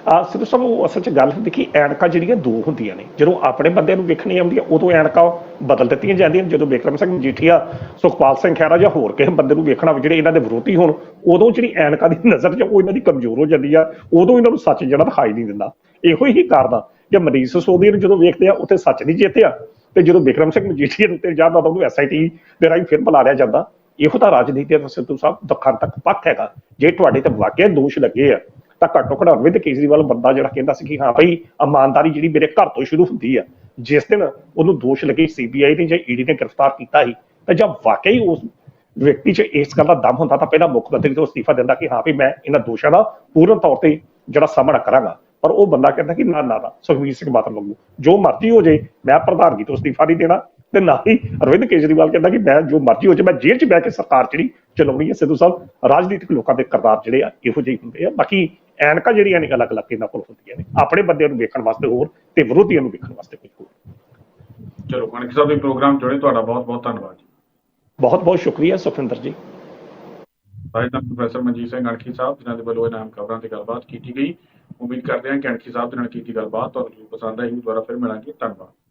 S2: ਆ ਸਿਰਫ ਸਭ ਅਸਲ 'ਚ ਗੱਲ ਹੁੰਦੀ ਕਿ ਐਨਕਾਂ ਜਿਹੜੀਆਂ ਦੋ ਹੁੰਦੀਆਂ ਨੇ, ਜਦੋਂ ਆਪਣੇ ਬੰਦੇ ਨੂੰ ਵੇਖਣੀ ਆਉਂਦੀ ਆ ਉਦੋਂ ਐਨਕਾਂ ਬਦਲ ਦਿੱਤੀਆਂ ਜਾਂਦੀਆਂ ਜਦੋਂ ਵਿਕਰਮ ਸਿੰਘ ਮਜੀਠੀਆ, ਸੁਖਪਾਲ ਸਿੰਘ ਖਹਿਰਾ ਜਾਂ ਹੋਰ ਕਿਸੇ ਬੰਦੇ ਨੂੰ ਵੇਖਣਾ, ਜਿਹੜੇ ਇਹਨਾਂ ਦੇ ਵਿਰੋਧੀ ਹੋਣ, ਉਦੋਂ ਜਿਹੜੀ ਐਨਕਾਂ ਦੀ ਨਜ਼ਰ 'ਚ ਉਹ ਇਹਨਾਂ ਦੀ ਕਮਜ਼ੋਰ ਹੋ ਜਾਂਦੀ ਆ, ਉਦੋਂ ਇਹਨਾਂ ਨੂੰ ਸੱਚ ਜਿਹੜਾ ਦਿਖਾਈ ਨਹੀਂ ਦਿੰਦਾ। ਇਹੋ ਹੀ ਕਾਰਨ ਆ ਕਿ ਮਨੀਸ਼ ਸੋਦੀ ਨੂੰ ਜਦੋਂ ਵੇਖਦੇ ਆ, ਉੱਥੇ ਸੱਚ ਦੀ ਜਿੱਤ ਤੇ ਜਦੋਂ ਵਿਕਰਮ ਸਿੰਘ ਮਜੀਠੀਆ ਦੇ ਉੱਤੇ ਜਾਂਦਾ ਤਾਂ ਉਹਨੂੰ ਐਸਆਈਟੀ ਦੇ ਰਾਹੀਂ ਫਿਰ ਬੁਲਾ ਲਿਆ ਜਾਂਦਾ, ਇਹੋ ਤਾਂ ਰਾਜਨੀਤੀ ਦਾ ਸਿੱਧੂ ਸਾਹਿਬ ਦੱਖਾਂ ਤੱਕ ਪੱਖ ਹੈਗਾ। ਜੇ ਤੁਹਾਡੇ ਤੇ ਵਾਕਿਆ ਦੋਸ਼ ਲੱਗੇ ਆ, ਤਾਂ ਘੱਟੋ ਘੱਟ ਅਰਵਿੰਦ ਕੇਜਰੀਵਾਲ ਬੰਦਾ ਜਿਹੜਾ ਕਹਿੰਦਾ ਸੀ ਕਿ ਹਾਂ ਭਾਈ ਇਮਾਨਦਾਰੀ ਜਿਹੜੀ ਮੇਰੇ ਘਰ ਤੋਂ ਸ਼ੁਰੂ ਹੁੰਦੀ ਆ, ਜਿਸ ਦਿਨ ਉਹਨੂੰ ਦੋਸ਼ ਲੱਗੇ ਸੀਬੀਆਈ ਨੇ ਜਾਂ ਈਡੀ ਨੇ ਗ੍ਰਿਫਤਾਰ ਕੀਤਾ ਸੀ, ਤਾਂ ਜਦ ਵਾਕਈ ਉਸ ਵਿਅਕਤੀ 'ਚ ਇਸ ਗੱਲ ਦਾ ਦਮ ਹੁੰਦਾ ਤਾਂ ਪਹਿਲਾਂ ਮੁੱਖ ਮੰਤਰੀ ਤੋਂ ਅਸਤੀਫਾ ਦਿੰਦਾ ਕਿ ਹਾਂ ਵੀ ਮੈਂ ਇਹਨਾਂ ਦੋਸ਼ਾਂ ਦਾ ਪੂਰਨ ਤੌਰ ਤੇ ਜਿਹੜਾ ਸਾਹਮਣਾ ਕਰਾਂਗਾ। ਪਰ ਉਹ ਬੰਦਾ ਕਹਿੰਦਾ ਕਿ ਨਾ ਨਾ ਨਾ ਸੁਖਬੀਰ ਸਿੰਘ ਬਾਦਲ ਵਾਂਗੂ ਜੋ ਮਰਜ਼ੀ ਹੋ ਜੇ ਮੈਂ ਪ੍ਰਧਾਨਗੀ ਤੋਂ ਅਸਤੀਫਾ ਨਹੀਂ ਦੇਣਾ ਤੇ ਨਾ ਹੀ ਅਰਵਿੰਦ ਕੇਜਰੀਵਾਲ ਕਹਿੰਦਾ ਕਿ ਮੈਂ ਜੋ ਮਰਜ਼ੀ ਹੋ ਜੇ ਮੈਂ ਜੇਲ੍ਹ 'ਚ ਬਹਿ ਕੇ ਸਰਕਾਰ ਜਿਹੜੀ ਚਲਾਉਣੀ ਹੈ ਸਿੱਧੂ ਸਾਹਿਬ ਰਾਜਨੀਤਿਕ ਲੋਕਾਂ ਦੇ ਕਰਤਾਰ ਜਿਹੜੇ ਆ ਇਹੋ ਜਿਹੇ ਹੁੰਦੇ ਆ। ਬਾਕੀ ਐਨਕਾਂ ਜਿਹੜੀਆਂ ਨੇ ਅਲੱਗ-ਅਲੱਗ ਇਹਨਾਂ ਕੋਲ ਹੁੰਦੀਆਂ ਨੇ। ਆਪਣੇ ਬੰਦਿਆਂ ਨੂੰ ਵੇਖਣ ਵਾਸਤੇ ਹੋਰ ਤੇ ਵਿਰੋਧੀਆਂ ਨੂੰ ਵੇਖਣ ਵਾਸਤੇ ਕੁਝ ਹੋਰ।
S1: ਚਲੋ ਕਣਕ ਸਾਹਿਬ ਦੇ ਪ੍ਰੋਗਰਾਮ ਜੁੜੇ ਤੁਹਾਡਾ ਬਹੁਤ ਬਹੁਤ ਧੰਨਵਾਦ ਜੀ।
S2: ਬਹੁਤ-ਬਹੁਤ ਸ਼ੁਕਰੀਆ ਸੁਖਿੰਦਰ ਜੀ।
S1: ਸਾਹਿਬ ਪ੍ਰੋਫੈਸਰ ਮਨਜੀਤ ਸਿੰਘ ਅਣਖੀ ਸਾਹਿਬ, ਜਿਨ੍ਹਾਂ ਦੇ ਵੱਲੋਂ ਇਨਾਮ ਖਬਰਾਂ ਤੇ ਗੱਲਬਾਤ ਕੀਤੀ ਗਈ। ਉਮੀਦ ਕਰਦੇ ਹਾਂ ਕਿ ਅਣਖੀ ਸਾਹਿਬ ਦੇ ਨਾਲ ਕੀਤੀ ਗੱਲਬਾਤ ਤੁਹਾਨੂੰ ਜ਼ਰੂਰ ਪਸੰਦ ਆਈ ਦੁਬਾਰਾ ਫਿਰ ਮਿਲਾਂਗੇ। ਧੰਨਵਾਦ।